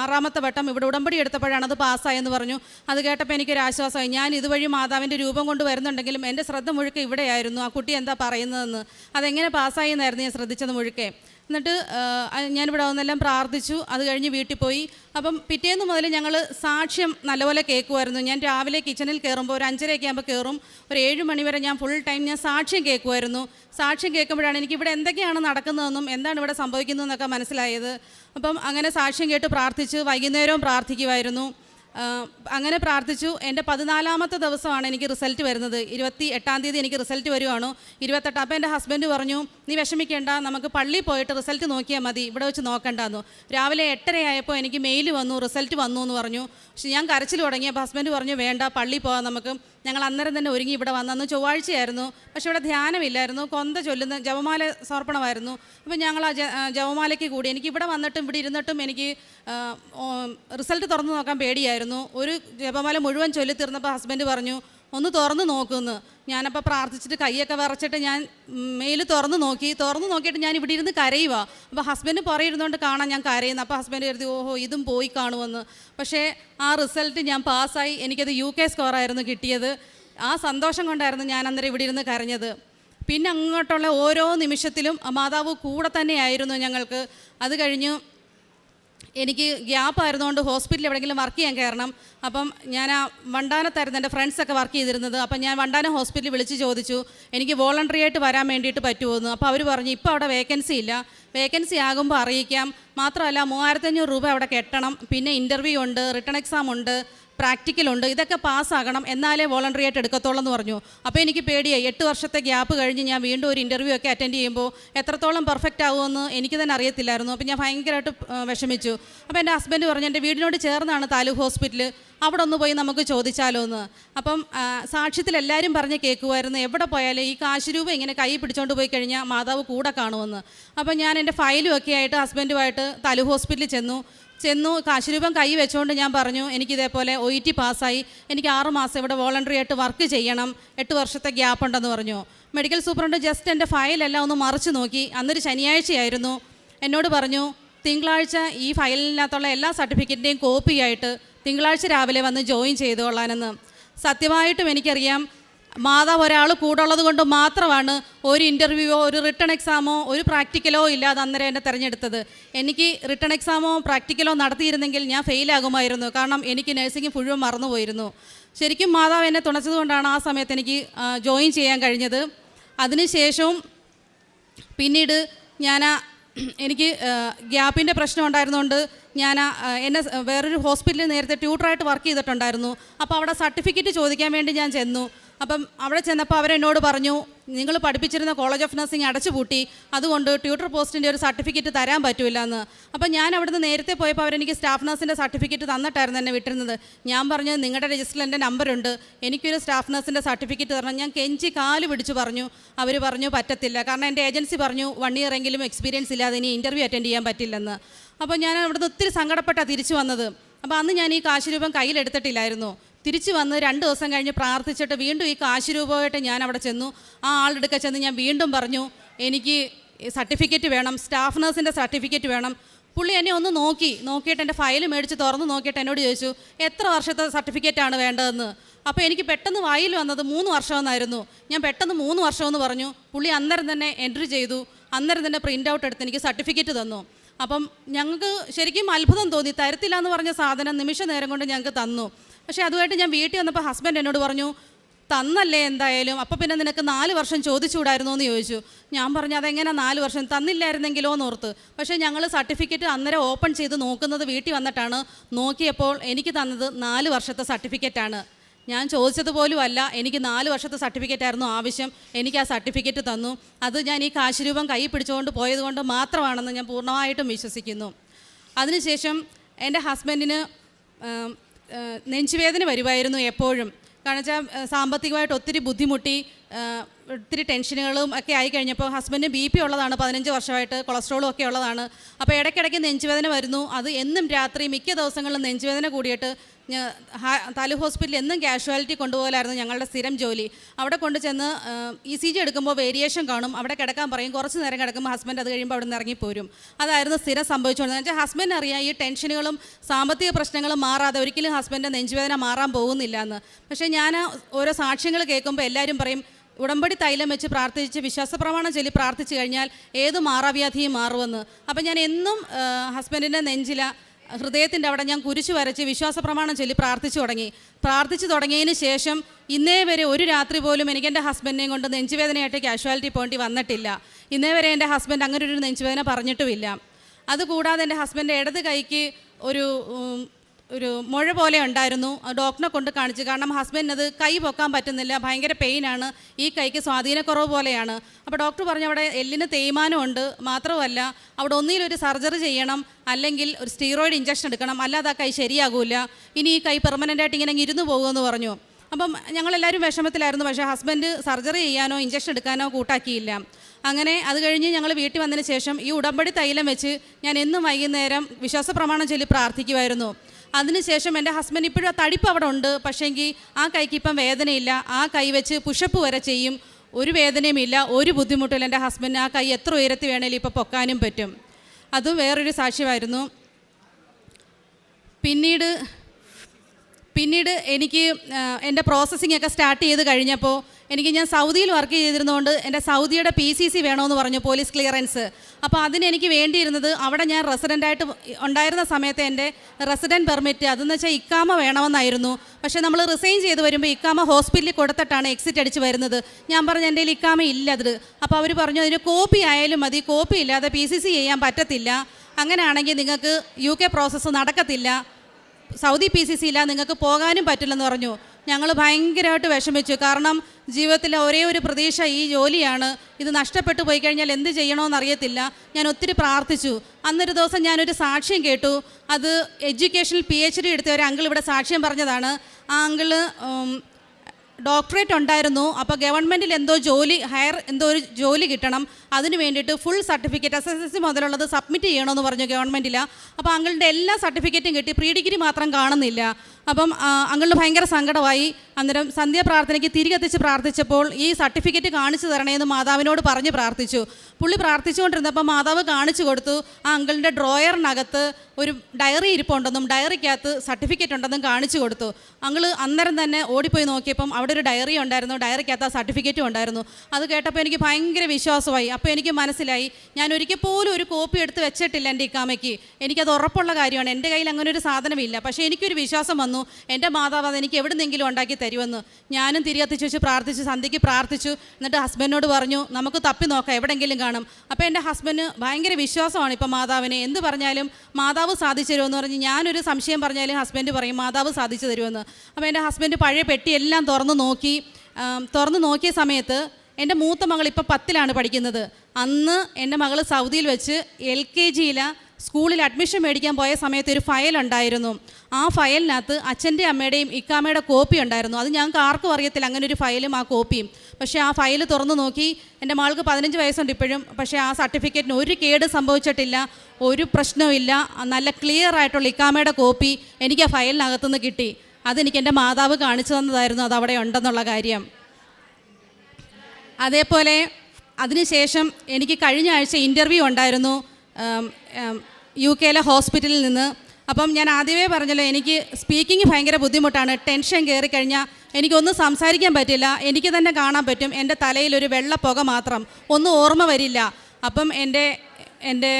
ആറാമത്തെ വട്ടം ഇവിടെ ഉടമ്പടി എടുത്തപ്പോഴാണ് അത് പാസ്സായെന്ന് പറഞ്ഞു. അത് കേട്ടപ്പോൾ എനിക്കൊരു ആശ്വാസമായി. ഞാൻ ഇതുവഴി മാതാവിന്റെ രൂപം കൊണ്ട് വരുന്നുണ്ടെങ്കിലും എന്റെ ശ്രദ്ധ മുഴുക്കെ ഇവിടെയായിരുന്നു. ആ കുട്ടി എന്താ പറയുന്നതെന്ന്. അതെങ്ങനെ പാസ്സായി എന്നായിരുന്നു ഞാൻ ശ്രദ്ധിച്ചത് മുഴുക്കെ. എന്നിട്ട് ഞാനിവിടെ വന്നെല്ലാം പ്രാർത്ഥിച്ചു. അത് കഴിഞ്ഞ് വീട്ടിൽ പോയി. അപ്പം പിറ്റേന്ന് മുതൽ ഞങ്ങൾ സാക്ഷ്യം നല്ലപോലെ കേൾക്കുമായിരുന്നു ഞാൻ രാവിലെ കിച്ചണിൽ കയറുമ്പോൾ ഒരു അഞ്ചരയൊക്കെ ആകുമ്പോൾ കയറും. ഒരു ഏഴ് മണി വരെ ഞാൻ ഫുൾ ടൈം ഞാൻ സാക്ഷ്യം കേൾക്കുമായിരുന്നു സാക്ഷ്യം കേൾക്കുമ്പോഴാണ് എനിക്ക് ഇവിടെ എന്തൊക്കെയാണ് നടക്കുന്നതെന്നും എന്താണ് ഇവിടെ സംഭവിക്കുന്നതെന്നൊക്കെ മനസ്സിലായത്. അപ്പം അങ്ങനെ സാക്ഷ്യം കേട്ട് പ്രാർത്ഥിച്ച് വൈകുന്നേരവും പ്രാർത്ഥിക്കുമായിരുന്നു അങ്ങനെ പ്രാർത്ഥിച്ചു. എന്റെ പതിനാലാമത്തെ ദിവസമാണ് എനിക്ക് റിസൾട്ട് വരുന്നത്. ഇരുപത്തി എട്ടാം തീയതി എനിക്ക് റിസൾട്ട് വരുവാണോ. ഇരുപത്തെട്ട് അപ്പം എന്റെ ഹസ്ബൻഡ് പറഞ്ഞു നീ വിഷമിക്കേണ്ട നമുക്ക് പള്ളിയിൽ പോയിട്ട് റിസൾട്ട് നോക്കിയാൽ മതി. ഇവിടെ വെച്ച് നോക്കണ്ടെന്നു. രാവിലെ എട്ടരയായപ്പോൾ എനിക്ക് മെയിൽ വന്നു റിസൾട്ട് വന്നു എന്ന് പറഞ്ഞു. പക്ഷെ ഞാൻ കരച്ചിൽ തുടങ്ങി അപ്പോൾ ഹസ്ബൻഡ് പറഞ്ഞു വേണ്ട പള്ളിയിൽ പോകാം നമുക്ക്. ഞങ്ങൾ അന്നേരം തന്നെ ഒരുങ്ങി ഇവിടെ വന്നു. ചൊവ്വാഴ്ചയായിരുന്നു. പക്ഷെ ഇവിടെ ധ്യാനമില്ലായിരുന്നു. കൊന്ത ചൊല്ലുന്ന ജപമാല സമർപ്പണമായിരുന്നു. അപ്പോൾ ഞങ്ങൾ ആ ജപമാലയ്ക്ക് കൂടി എനിക്ക് ഇവിടെ വന്നിട്ടും ഇവിടെ ഇരുന്നിട്ടും എനിക്ക് റിസൾട്ട് തുറന്നു നോക്കാൻ പേടിയായിരുന്നു. ഒരു ജപമാല മുഴുവൻ ചൊല്ലി തീർന്നപ്പോൾ ഹസ്ബൻഡ് പറഞ്ഞു ഒന്ന് തുറന്ന് നോക്കുമെന്ന് ഞാനപ്പോൾ പ്രാർത്ഥിച്ചിട്ട് കൈയൊക്കെ വിറച്ചിട്ട് ഞാൻ മെയിൽ തുറന്ന് നോക്കി. തുറന്ന് നോക്കിയിട്ട് ഞാൻ ഇവിടെ ഇരുന്ന് കരയുക അപ്പോൾ ഹസ്ബൻഡ് പുറയിരുന്നുകൊണ്ട് കാണാൻ ഞാൻ കരയുന്നു. അപ്പോൾ ഹസ്ബൻഡ് കരുതി ഓഹോ ഇതും പോയി കാണുമെന്ന്. പക്ഷേ ആ റിസൾട്ട് ഞാൻ പാസ്സായി. എനിക്കത് യു കെ സ്കോറായിരുന്നു കിട്ടിയത്. ആ സന്തോഷം കൊണ്ടായിരുന്നു ഞാൻ അന്നേരം ഇവിടെ ഇരുന്ന് കരഞ്ഞത്. പിന്നെ അങ്ങോട്ടുള്ള ഓരോ നിമിഷത്തിലും മാതാവ് കൂടെ തന്നെയായിരുന്നു ഞങ്ങൾക്ക്. അത് കഴിഞ്ഞു എനിക്ക് ഗ്യാപ്പ് ആയിരുന്നുകൊണ്ട് ഹോസ്പിറ്റലിൽ എവിടെയെങ്കിലും വർക്ക് ചെയ്യാൻ കയറണം അപ്പം ഞാൻ ആ വണ്ടാനത്തായിരുന്നു എന്റെ ഫ്രണ്ട്സൊക്കെ വർക്ക് ചെയ്തിരുന്നത്. അപ്പം ഞാൻ വണ്ടാനം ഹോസ്പിറ്റലിൽ വിളിച്ച് ചോദിച്ചു എനിക്ക് വോളണ്ടറി ആയിട്ട് വരാൻ വേണ്ടിയിട്ട് പറ്റുമോ എന്ന് അപ്പോൾ അവർ പറഞ്ഞു ഇപ്പോൾ അവിടെ വേക്കൻസി ഇല്ല. വേക്കൻസി ആകുമ്പോൾ അറിയിക്കാം. മാത്രമല്ല മൂവായിരത്തഞ്ഞൂറ് രൂപ അവിടെ കെട്ടണം. പിന്നെ ഇന്റർവ്യൂ ഉണ്ട് റിട്ടേൺ എക്സാം ഉണ്ട്. പ്രാക്ടിക്കലുണ്ട്. ഇതൊക്കെ പാസ്സാകണം. എന്നാലേ വോളണ്ടറി ആയിട്ട് എടുക്കത്തുള്ളൂ എന്ന് പറഞ്ഞു. അപ്പോൾ എനിക്ക് പേടിയായി. എട്ട് വർഷത്തെ ഗ്യാപ്പ് കഴിഞ്ഞ് ഞാൻ വീണ്ടും ഒരു ഇന്റർവ്യൂ ഒക്കെ അറ്റൻഡ് ചെയ്യുമ്പോൾ എത്രത്തോളം പെർഫെക്റ്റ് ആകുമെന്ന് എനിക്ക് തന്നെ അറിയത്തില്ലായിരുന്നു. അപ്പോൾ ഞാൻ ഭയങ്കരമായിട്ട് വിഷമിച്ചു. അപ്പോൾ എന്റെ ഹസ്ബൻഡ് പറഞ്ഞു എന്റെ വീടിനോട് ചേർന്നാണ് താലൂക്ക് ഹോസ്പിറ്റൽ അവിടെ ഒന്ന് പോയി നമുക്ക് ചോദിച്ചാലോ എന്ന്. അപ്പം സാക്ഷ്യത്തിൽ എല്ലാവരും പറഞ്ഞ് കേൾക്കുമായിരുന്നു. എവിടെ പോയാലും ഈ കാശ് രൂപ ഇങ്ങനെ കൈ പിടിച്ചോണ്ട് പോയി കഴിഞ്ഞാൽ മാതാവ് കൂടെ കാണുമെന്ന്. അപ്പം ഞാൻ എന്റെ ഫയലും ഒക്കെ ആയിട്ട് ഹസ്ബൻഡുമായിട്ട് താലൂക്ക് ഹോസ്പിറ്റലിൽ ചെന്നു. ചെന്നു കാശുരൂപം കൈ വെച്ചുകൊണ്ട് ഞാൻ പറഞ്ഞു എനിക്കിതേപോലെ ഒ ഇ ടി പാസ്സായി. എനിക്ക് ആറ് മാസം ഇവിടെ വോളണ്ടറി ആയിട്ട് വർക്ക് ചെയ്യണം. എട്ട് വർഷത്തെ ഗ്യാപ്പ് ഉണ്ടെന്ന് പറഞ്ഞു. മെഡിക്കൽ സൂപ്രണ്ട് ജസ്റ്റ് എന്റെ ഫയലെല്ലാം ഒന്ന് മറിച്ച് നോക്കി. അന്നൊരു ശനിയാഴ്ചയായിരുന്നു. എന്നോട് പറഞ്ഞു തിങ്കളാഴ്ച ഈ ഫയലിനകത്തുള്ള എല്ലാ സർട്ടിഫിക്കറ്റിന്റെയും കോപ്പിയായിട്ട് തിങ്കളാഴ്ച രാവിലെ വന്ന് ജോയിൻ ചെയ്തോളാനെന്ന് സത്യമായിട്ടും എനിക്കറിയാം മാതാവ് ഒരാൾ കൂടുള്ളത് കൊണ്ട് മാത്രമാണ് ഒരു ഇന്റർവ്യൂവോ ഒരു റിട്ടേൺ എക്സാമോ ഒരു പ്രാക്ടിക്കലോ ഇല്ലാതെ അന്നേരം എന്നെ തിരഞ്ഞെടുത്തത്. എനിക്ക് റിട്ടേൺ എക്സാമോ പ്രാക്ടിക്കലോ നടത്തിയിരുന്നെങ്കിൽ ഞാൻ ഫെയിലാകുമായിരുന്നു കാരണം എനിക്ക് നഴ്സിംഗ് മുഴുവൻ മറന്നുപോയിരുന്നു. ശരിക്കും മാതാവ് എന്നെ തുണച്ചതുകൊണ്ടാണ് ആ സമയത്ത് എനിക്ക് ജോയിൻ ചെയ്യാൻ കഴിഞ്ഞത്. അതിനുശേഷവും പിന്നീട് ഞാൻ എനിക്ക് ഗ്യാപ്പിന്റെ പ്രശ്നം ഉണ്ടായിരുന്നുകൊണ്ട് ഞാൻ എന്നെ വേറൊരു ഹോസ്പിറ്റലിൽ നേരത്തെ ട്യൂട്ടറായിട്ട് വർക്ക് ചെയ്തിട്ടുണ്ടായിരുന്നു. അപ്പോൾ അവിടെ സർട്ടിഫിക്കറ്റ് ചോദിക്കാൻ വേണ്ടി ഞാൻ ചെന്നു. അപ്പം അവിടെ ചെന്നപ്പോൾ അവരെന്നോട് പറഞ്ഞു നിങ്ങൾ പഠിപ്പിച്ചിരുന്ന കോളേജ് ഓഫ് നഴ്സിംഗ് അടച്ചുപൂട്ടി അതുകൊണ്ട് ട്യൂട്ടർ പോസ്റ്റിന്റെ ഒരു സർട്ടിഫിക്കറ്റ് തരാൻ പറ്റില്ല എന്ന് അപ്പം ഞാൻ അവിടുന്ന് നേരത്തെ പോയപ്പോൾ അവരെനിക്ക് സ്റ്റാഫ് നഴ്സിന്റെ സർട്ടിഫിക്കറ്റ് തന്നിട്ടായിരുന്നു എന്നെ വിട്ടിരുന്നത്. ഞാൻ പറഞ്ഞു നിങ്ങളുടെ രജിസ്റ്ററിൽ എന്റെ നമ്പറുണ്ട് എനിക്കൊരു സ്റ്റാഫ് നഴ്സിന്റെ സർട്ടിഫിക്കറ്റ് തരണം. ഞാൻ കെഞ്ചി കാൽ പിടിച്ച് പറഞ്ഞു. അവർ പറഞ്ഞു പറ്റത്തില്ല. കാരണം എന്റെ ഏജൻസി പറഞ്ഞു വൺ ഇയർ എങ്കിലും എക്സ്പീരിയൻസ് ഇല്ലാതെ ഇനി ഇന്റർവ്യൂ അറ്റൻഡ് ചെയ്യാൻ പറ്റില്ലെന്ന്. അപ്പോൾ ഞാൻ അവിടുന്ന് ഒത്തിരി സങ്കടപ്പെട്ടാണ് തിരിച്ചു വന്നത്. അപ്പോൾ അന്ന് ഞാൻ ഈ കാശ് രൂപം കയ്യിലെടുത്തിട്ടില്ലായിരുന്നു. തിരിച്ചു വന്ന് രണ്ട് ദിവസം കഴിഞ്ഞ് പ്രാർത്ഥിച്ചിട്ട് വീണ്ടും ഈ കാശ് രൂപമായിട്ട് ഞാൻ അവിടെ ചെന്നു. ആ ആളെടുക്ക ചെന്ന് ഞാൻ വീണ്ടും പറഞ്ഞു എനിക്ക് സർട്ടിഫിക്കറ്റ് വേണം സ്റ്റാഫ് നഴ്സിന്റെ സർട്ടിഫിക്കറ്റ് വേണം. പുള്ളി എന്നെ ഒന്ന് നോക്കി നോക്കിയിട്ട് എന്റെ ഫയൽ മേടിച്ച് തുറന്ന് നോക്കിയിട്ട് എന്നോട് ചോദിച്ചു എത്ര വർഷത്തെ സർട്ടിഫിക്കറ്റാണ് വേണ്ടതെന്ന്? അപ്പോൾ എനിക്ക് പെട്ടെന്ന് വായിൽ വന്നത് മൂന്ന് വർഷമെന്നായിരുന്നു. ഞാൻ പെട്ടെന്ന് മൂന്ന് വർഷമെന്ന് പറഞ്ഞു. പുള്ളി അന്നേരം തന്നെ എൻട്രി ചെയ്തു. അന്നേരം തന്നെ പ്രിന്റ് ഔട്ട് എടുത്ത് എനിക്ക് സർട്ടിഫിക്കറ്റ് തന്നു. അപ്പം ഞങ്ങൾക്ക് ശരിക്കും അത്ഭുതം തോന്നി. തരത്തില്ല എന്ന് പറഞ്ഞ സാധനം നിമിഷ നേരം കൊണ്ട് ഞങ്ങൾക്ക് തന്നു. പക്ഷേ അതുമായിട്ട് ഞാൻ വീട്ടിൽ വന്നപ്പോൾ ഹസ്ബൻഡ് എന്നോട് പറഞ്ഞു തന്നല്ലേ എന്തായാലും? അപ്പം പിന്നെ നിനക്ക് നാല് വർഷം ചോദിച്ചുകൂടായിരുന്നു എന്ന് ചോദിച്ചു. ഞാൻ പറഞ്ഞു അതെങ്ങനെ നാല് വർഷം? തന്നില്ലായിരുന്നെങ്കിലോ എന്നോർത്ത് പക്ഷേ ഞങ്ങൾ സർട്ടിഫിക്കറ്റ് അന്നേരം ഓപ്പൺ ചെയ്ത് നോക്കുന്നത് വീട്ടിൽ വന്നിട്ടാണ്. നോക്കിയപ്പോൾ എനിക്ക് തന്നത് നാല് വർഷത്തെ സർട്ടിഫിക്കറ്റാണ് ഞാൻ ചോദിച്ചതുപോലും അല്ല എനിക്ക് നാല് വർഷത്തെ സർട്ടിഫിക്കറ്റ് ആയിരുന്നു ആവശ്യം. എനിക്ക് ആ സർട്ടിഫിക്കറ്റ് തന്നു. അത് ഞാൻ ഈ കാശ് രൂപം കൈ പിടിച്ചുകൊണ്ട് പോയതുകൊണ്ട് മാത്രമാണെന്ന് ഞാൻ പൂർണമായിട്ടും വിശ്വസിക്കുന്നു. അതിനുശേഷം എന്റെ ഹസ്ബൻഡിന് നെഞ്ചുവേദന വരുമായിരുന്നു എപ്പോഴും. കാരണം വെച്ചാൽ സാമ്പത്തികമായിട്ട് ഒത്തിരി ബുദ്ധിമുട്ടി ഒത്തിരി ടെൻഷനുകളും ഒക്കെ ആയി കഴിഞ്ഞപ്പോൾ ഹസ്ബൻഡിന് ബി പി ഉള്ളതാണ് പതിനഞ്ച് വർഷമായിട്ട് കൊളസ്ട്രോളും ഒക്കെ ഉള്ളതാണ്. അപ്പോൾ ഇടയ്ക്കിടയ്ക്ക് നെഞ്ചുവേദന വരുന്നു. അത് എന്നും രാത്രി മിക്ക ദിവസങ്ങളിലും നെഞ്ചുവേദന കൂടിയിട്ട് താലൂക്ക് ഹോസ്പിറ്റലിൽ എന്നും കാഷ്വാലിറ്റി കൊണ്ടുപോകലായിരുന്നു ഞങ്ങളുടെ സ്ഥിരം ജോലി. അവിടെ കൊണ്ട് ചെന്ന് ഇ സി ജി എടുക്കുമ്പോൾ വേരിയേഷൻ കാണും. അവിടെ കിടക്കാൻ പറയും. കുറച്ച് നേരം കിടക്കുമ്പോൾ ഹസ്ബൻഡ് അത് കഴിയുമ്പോൾ അവിടെ നിന്ന് ഇറങ്ങിപ്പോരും അതായിരുന്നു സ്ഥിരം സംഭവിച്ചുകൊണ്ടിരുന്നത്. വെച്ചാൽ ഹസ്ബൻഡ് അറിയാം ഈ ടെൻഷനുകളും സാമ്പത്തിക പ്രശ്നങ്ങളും മാറാതെ ഒരിക്കലും ഹസ്ബൻഡ് നെഞ്ചുവേദന മാറാൻ പോകുന്നില്ല എന്ന്. പക്ഷേ ഞാൻ ഓരോ സാക്ഷ്യങ്ങൾ കേൾക്കുമ്പോൾ എല്ലാവരും പറയും ഉടമ്പടി തൈലം വെച്ച് പ്രാർത്ഥിച്ച് വിശ്വാസപ്രമാണം ചൊല്ലി പ്രാർത്ഥിച്ചു കഴിഞ്ഞാൽ ഏത് മാറാവ്യാധിയും മാറുമെന്ന്. അപ്പം ഞാൻ എന്നും ഹസ്ബൻഡിന്റെ നെഞ്ചില ഹൃദയത്തിന്റെ അവിടെ ഞാൻ കുരിശു വരച്ച് വിശ്വാസ പ്രമാണം ചൊല്ലി പ്രാർത്ഥിച്ചു തുടങ്ങി. പ്രാർത്ഥിച്ചു തുടങ്ങിയതിന് ശേഷം ഇന്നേ വരെ ഒരു രാത്രി പോലും എനിക്ക് എന്റെ ഹസ്ബൻഡിനെയും കൊണ്ട് നെഞ്ചുവേദനയായിട്ട് കാഷ്വാലിറ്റി പോകേണ്ടി വന്നിട്ടില്ല. ഇന്നേ വരെ എന്റെ ഹസ്ബൻഡ് അങ്ങനെ ഒരു നെഞ്ചുവേദന പറഞ്ഞിട്ടുമില്ല. അതുകൂടാതെ എന്റെ ഹസ്ബൻഡ് ഇടത് കൈക്ക് ഒരു ഒരു മുഴ പോലെ ഉണ്ടായിരുന്നു. ഡോക്ടറെ കൊണ്ട് കാണിച്ചു. കാരണം ഹസ്ബൻഡിന് അത് കൈ പൊക്കാൻ പറ്റുന്നില്ല. ഭയങ്കര പെയിനാണ് ഈ കൈക്ക് സ്വാധീനക്കുറവ് പോലെയാണ്. അപ്പോൾ ഡോക്ടർ പറഞ്ഞു അവിടെ എല്ലിന് തേയ്മാനമുണ്ട് മാത്രമല്ല അവിടെ ഒന്നിലൊരു സർജറി ചെയ്യണം. അല്ലെങ്കിൽ ഒരു സ്റ്റീറോയിഡ് ഇഞ്ചക്ഷൻ എടുക്കണം. അല്ലാതെ ആ കൈ ശരിയാകില്ല ഇനി ഈ കൈ പെർമനന്റ് ആയിട്ട് ഇങ്ങനെ ഇരുന്ന് പോകുമെന്ന് പറഞ്ഞു. അപ്പം ഞങ്ങളെല്ലാവരും വിഷമത്തിലായിരുന്നു. പക്ഷേ ഹസ്ബൻഡ് സർജറി ചെയ്യാനോ ഇഞ്ചക്ഷൻ എടുക്കാനോ കൂട്ടാക്കിയില്ല. അങ്ങനെ അത് കഴിഞ്ഞ് ഞങ്ങൾ വീട്ടിൽ വന്നതിന് ശേഷം ഈ ഉടമ്പടി തൈലം വെച്ച് ഞാൻ എന്നും വൈകുന്നേരം വിശ്വാസ പ്രമാണം ചൊല്ലി പ്രാർത്ഥിക്കുമായിരുന്നു അതിനുശേഷം എന്റെ ഹസ്ബൻഡ് ഇപ്പോഴും ആ തടിപ്പ് അവിടെ ഉണ്ട്. പക്ഷേങ്കിൽ ആ കൈക്ക് ഇപ്പം വേദനയില്ല. ആ കൈ വെച്ച് പുഷപ്പ് വരെ ചെയ്യും. ഒരു വേദനയുമില്ല ഒരു ബുദ്ധിമുട്ടില്ല എന്റെ ഹസ്ബൻഡ് ആ കൈ എത്ര ഉയരത്തിൽ വേണേലും ഇപ്പോൾ പൊക്കാനും പറ്റും. അതും വേറൊരു സാക്ഷ്യമായിരുന്നു. പിന്നീട് പിന്നീട് എനിക്ക് എന്റെ പ്രോസസ്സിംഗ് ഒക്കെ സ്റ്റാർട്ട് ചെയ്ത് കഴിഞ്ഞപ്പോൾ എനിക്ക് ഞാൻ സൗദിയിൽ വർക്ക് ചെയ്തിരുന്നതുകൊണ്ട് എന്റെ സൗദിയുടെ പി സി സി വേണമെന്ന് പറഞ്ഞു പോലീസ് ക്ലിയറൻസ് അപ്പോൾ അതിന് എനിക്ക് വേണ്ടിയിരുന്നത് അവിടെ ഞാൻ റെസിഡന്റായിട്ട് ഉണ്ടായിരുന്ന സമയത്ത് എന്റെ റെസിഡന്റ് പെർമിറ്റ് അതെന്ന് വെച്ചാൽ ഇക്കാമ വേണമെന്നായിരുന്നു. പക്ഷേ നമ്മൾ റിസൈൻ ചെയ്ത് വരുമ്പോൾ ഇക്കാമ ഹോസ്പിറ്റലിൽ കൊടുത്തിട്ടാണ് എക്സിറ്റ് അടിച്ച് വരുന്നത്. ഞാൻ പറഞ്ഞു എന്റെ കയ്യിൽ ഇക്കാമ ഇല്ല അത് അപ്പോൾ അവർ പറഞ്ഞു അതിന് കോപ്പി ആയാലും മതി കോപ്പി ഇല്ലാതെ പി സി സി ചെയ്യാൻ പറ്റത്തില്ല. അങ്ങനെയാണെങ്കിൽ നിങ്ങൾക്ക് യു കെ പ്രോസസ്സ് നടക്കത്തില്ല. സൗദി പി സി സി ഇല്ല നിങ്ങൾക്ക് പോകാനും പറ്റില്ലെന്ന് പറഞ്ഞു. ഞങ്ങൾ ഭയങ്കരമായിട്ട് വിഷമിച്ചു. കാരണം ജീവിതത്തിലെ ഒരേ ഒരു പ്രതീക്ഷ ഈ ജോലിയാണ്. ഇത് നഷ്ടപ്പെട്ടു പോയി കഴിഞ്ഞാൽ എന്ത് ചെയ്യണമെന്നറിയത്തില്ല ഞാൻ ഒത്തിരി പ്രാർത്ഥിച്ചു. അന്നൊരു ദിവസം ഞാനൊരു സാക്ഷ്യം കേട്ടു. അത് എഡ്യൂക്കേഷനിൽ പി എച്ച് ഡി എടുത്ത ഒരു അങ്കിൾ ഇവിടെ സാക്ഷ്യം പറഞ്ഞതാണ്. ആ അങ്കിൾ ഡോക്ടറേറ്റ് ഉണ്ടായിരുന്നു. അപ്പോൾ ഗവൺമെന്റിൽ എന്തോ ജോലി ഹയർ എന്തോ ഒരു ജോലി കിട്ടണം. അതിന് വേണ്ടിയിട്ട് full certificate S S S C മുതലുള്ളത് submit ചെയ്യണമെന്ന് പറഞ്ഞു ഗവൺമെന്റിൽ അപ്പോൾ അങ്ങളുടെ എല്ലാ സർട്ടിഫിക്കറ്റും കിട്ടി. പ്രീ ഡിഗ്രി മാത്രം കാണുന്നില്ല. അപ്പം അങ്ങളുടെ ഭയങ്കര സങ്കടമായി. അന്നേരം സന്ധ്യാപ്രാർത്ഥനയ്ക്ക് തിരികെത്തിച്ച് പ്രാർത്ഥിച്ചപ്പോൾ ഈ സർട്ടിഫിക്കറ്റ് കാണിച്ചു തരണേന്ന് മാതാവിനോട് പറഞ്ഞ് പ്രാർത്ഥിച്ചു. പുള്ളി പ്രാർത്ഥിച്ചുകൊണ്ടിരുന്നപ്പോൾ മാതാവ് കാണിച്ചു കൊടുത്തു. ആ അങ്കിളിന്റെ ഡ്രോയറിനകത്ത് ഒരു ഡയറി ഇരിപ്പുണ്ടെന്നും ഡയറിക്കകത്ത് സർട്ടിഫിക്കറ്റ് ഉണ്ടെന്നും കാണിച്ചു കൊടുത്തു. അങ്കിൾ അന്നേരം തന്നെ ഓടിപ്പോയി നോക്കിയപ്പം അവിടെ ഒരു ഡയറി ഉണ്ടായിരുന്നു. ഡയറിക്കകത്ത് ആ സർട്ടിഫിക്കറ്റും ഉണ്ടായിരുന്നു. അത് കേട്ടപ്പോൾ എനിക്ക് ഭയങ്കര വിശ്വാസമായി. അപ്പോൾ എനിക്ക് മനസ്സിലായി ഞാൻ ഒരിക്കൽ പോലും ഒരു കോപ്പി എടുത്ത് വെച്ചിട്ടില്ല എന്റെ ഇക്കാമയ്ക്ക് എനിക്കത് ഉറപ്പുള്ള കാര്യമാണ്. എന്റെ കയ്യിൽ അങ്ങനെ ഒരു സാധനമില്ല. പക്ഷേ എനിക്കൊരു വിശ്വാസം വന്നു. എന്റെ മാതാവ് അത് എനിക്ക് എവിടുന്നെങ്കിലും ഉണ്ടാക്കി തരുമെന്ന്. ഞാനും തിരികത്തിച്ച് വെച്ച് പ്രാർത്ഥിച്ചു സന്ധ്യയ്ക്ക് പ്രാർത്ഥിച്ചു. എന്നിട്ട് ഹസ്ബൻഡിനോട് പറഞ്ഞു നമുക്ക് തപ്പി നോക്കാം എവിടെയെങ്കിലും കാണും. അപ്പോൾ എന്റെ ഹസ്ബൻഡ് ഭയങ്കര വിശ്വാസമാണ് ഇപ്പോൾ മാതാവിനെ. എന്ത് പറഞ്ഞാലും മാതാവ് സാധിച്ചു തരുമെന്ന് പറഞ്ഞ് ഞാനൊരു സംശയം പറഞ്ഞാലും ഹസ്ബൻഡ് പറയും മാതാവ് സാധിച്ചു തരുമെന്ന്. അപ്പോൾ എന്റെ ഹസ്ബൻഡ് പഴയ പെട്ടി എല്ലാം തുറന്ന് നോക്കി തുറന്നു നോക്കിയ സമയത്ത് എന്റെ മൂത്ത മകൾ ഇപ്പോൾ പത്തിലാണ് പഠിക്കുന്നത്. അന്ന് എന്റെ മകൾ സൗദിയിൽ വെച്ച് എൽ കെ സ്കൂളിൽ അഡ്മിഷൻ മേടിക്കാൻ പോയ സമയത്ത് ഒരു ഫയൽ ഉണ്ടായിരുന്നു. ആ ഫയലിനകത്ത് അച്ഛന്റെ അമ്മയുടെയും ഇക്കാമ്മയുടെ കോപ്പി ഉണ്ടായിരുന്നു. അത് ഞങ്ങൾക്ക് ആർക്കും അറിയത്തില്ല അങ്ങനെ ഒരു ഫയലും ആ കോപ്പിയും. പക്ഷേ ആ ഫയൽ തുറന്നു നോക്കി എന്റെ മകൾക്ക് പതിനഞ്ച് വയസ്സുണ്ട് ഇപ്പോഴും. പക്ഷേ ആ സർട്ടിഫിക്കറ്റിന് ഒരു കേട് സംഭവിച്ചിട്ടില്ല ഒരു പ്രശ്നവും നല്ല ക്ലിയർ ആയിട്ടുള്ള ഇക്കാമ്മയുടെ കോപ്പി എനിക്ക് ആ ഫയലിനകത്തുനിന്ന് കിട്ടി. അതെനിക്ക് എന്റെ മാതാവ് കാണിച്ചു തന്നതായിരുന്നു അത് അവിടെ ഉണ്ടെന്നുള്ള കാര്യം. അതേപോലെ അതിനുശേഷം എനിക്ക് കഴിഞ്ഞ ആഴ്ച ഇന്റർവ്യൂ ഉണ്ടായിരുന്നു യു കെയിലെ ഹോസ്പിറ്റലിൽ നിന്ന്. അപ്പം ഞാൻ ആദ്യമേ പറഞ്ഞല്ലോ എനിക്ക് സ്പീക്കിംഗ് ഭയങ്കര ബുദ്ധിമുട്ടാണ് ടെൻഷൻ കയറി കഴിഞ്ഞാൽ എനിക്കൊന്നും സംസാരിക്കാൻ പറ്റില്ല എനിക്ക് തന്നെ കാണാൻ പറ്റും എന്റെ തലയിൽ ഒരു വെള്ള പുക മാത്രം ഒന്നും ഓർമ്മ വരില്ല. അപ്പം എന്റെ എന്റെ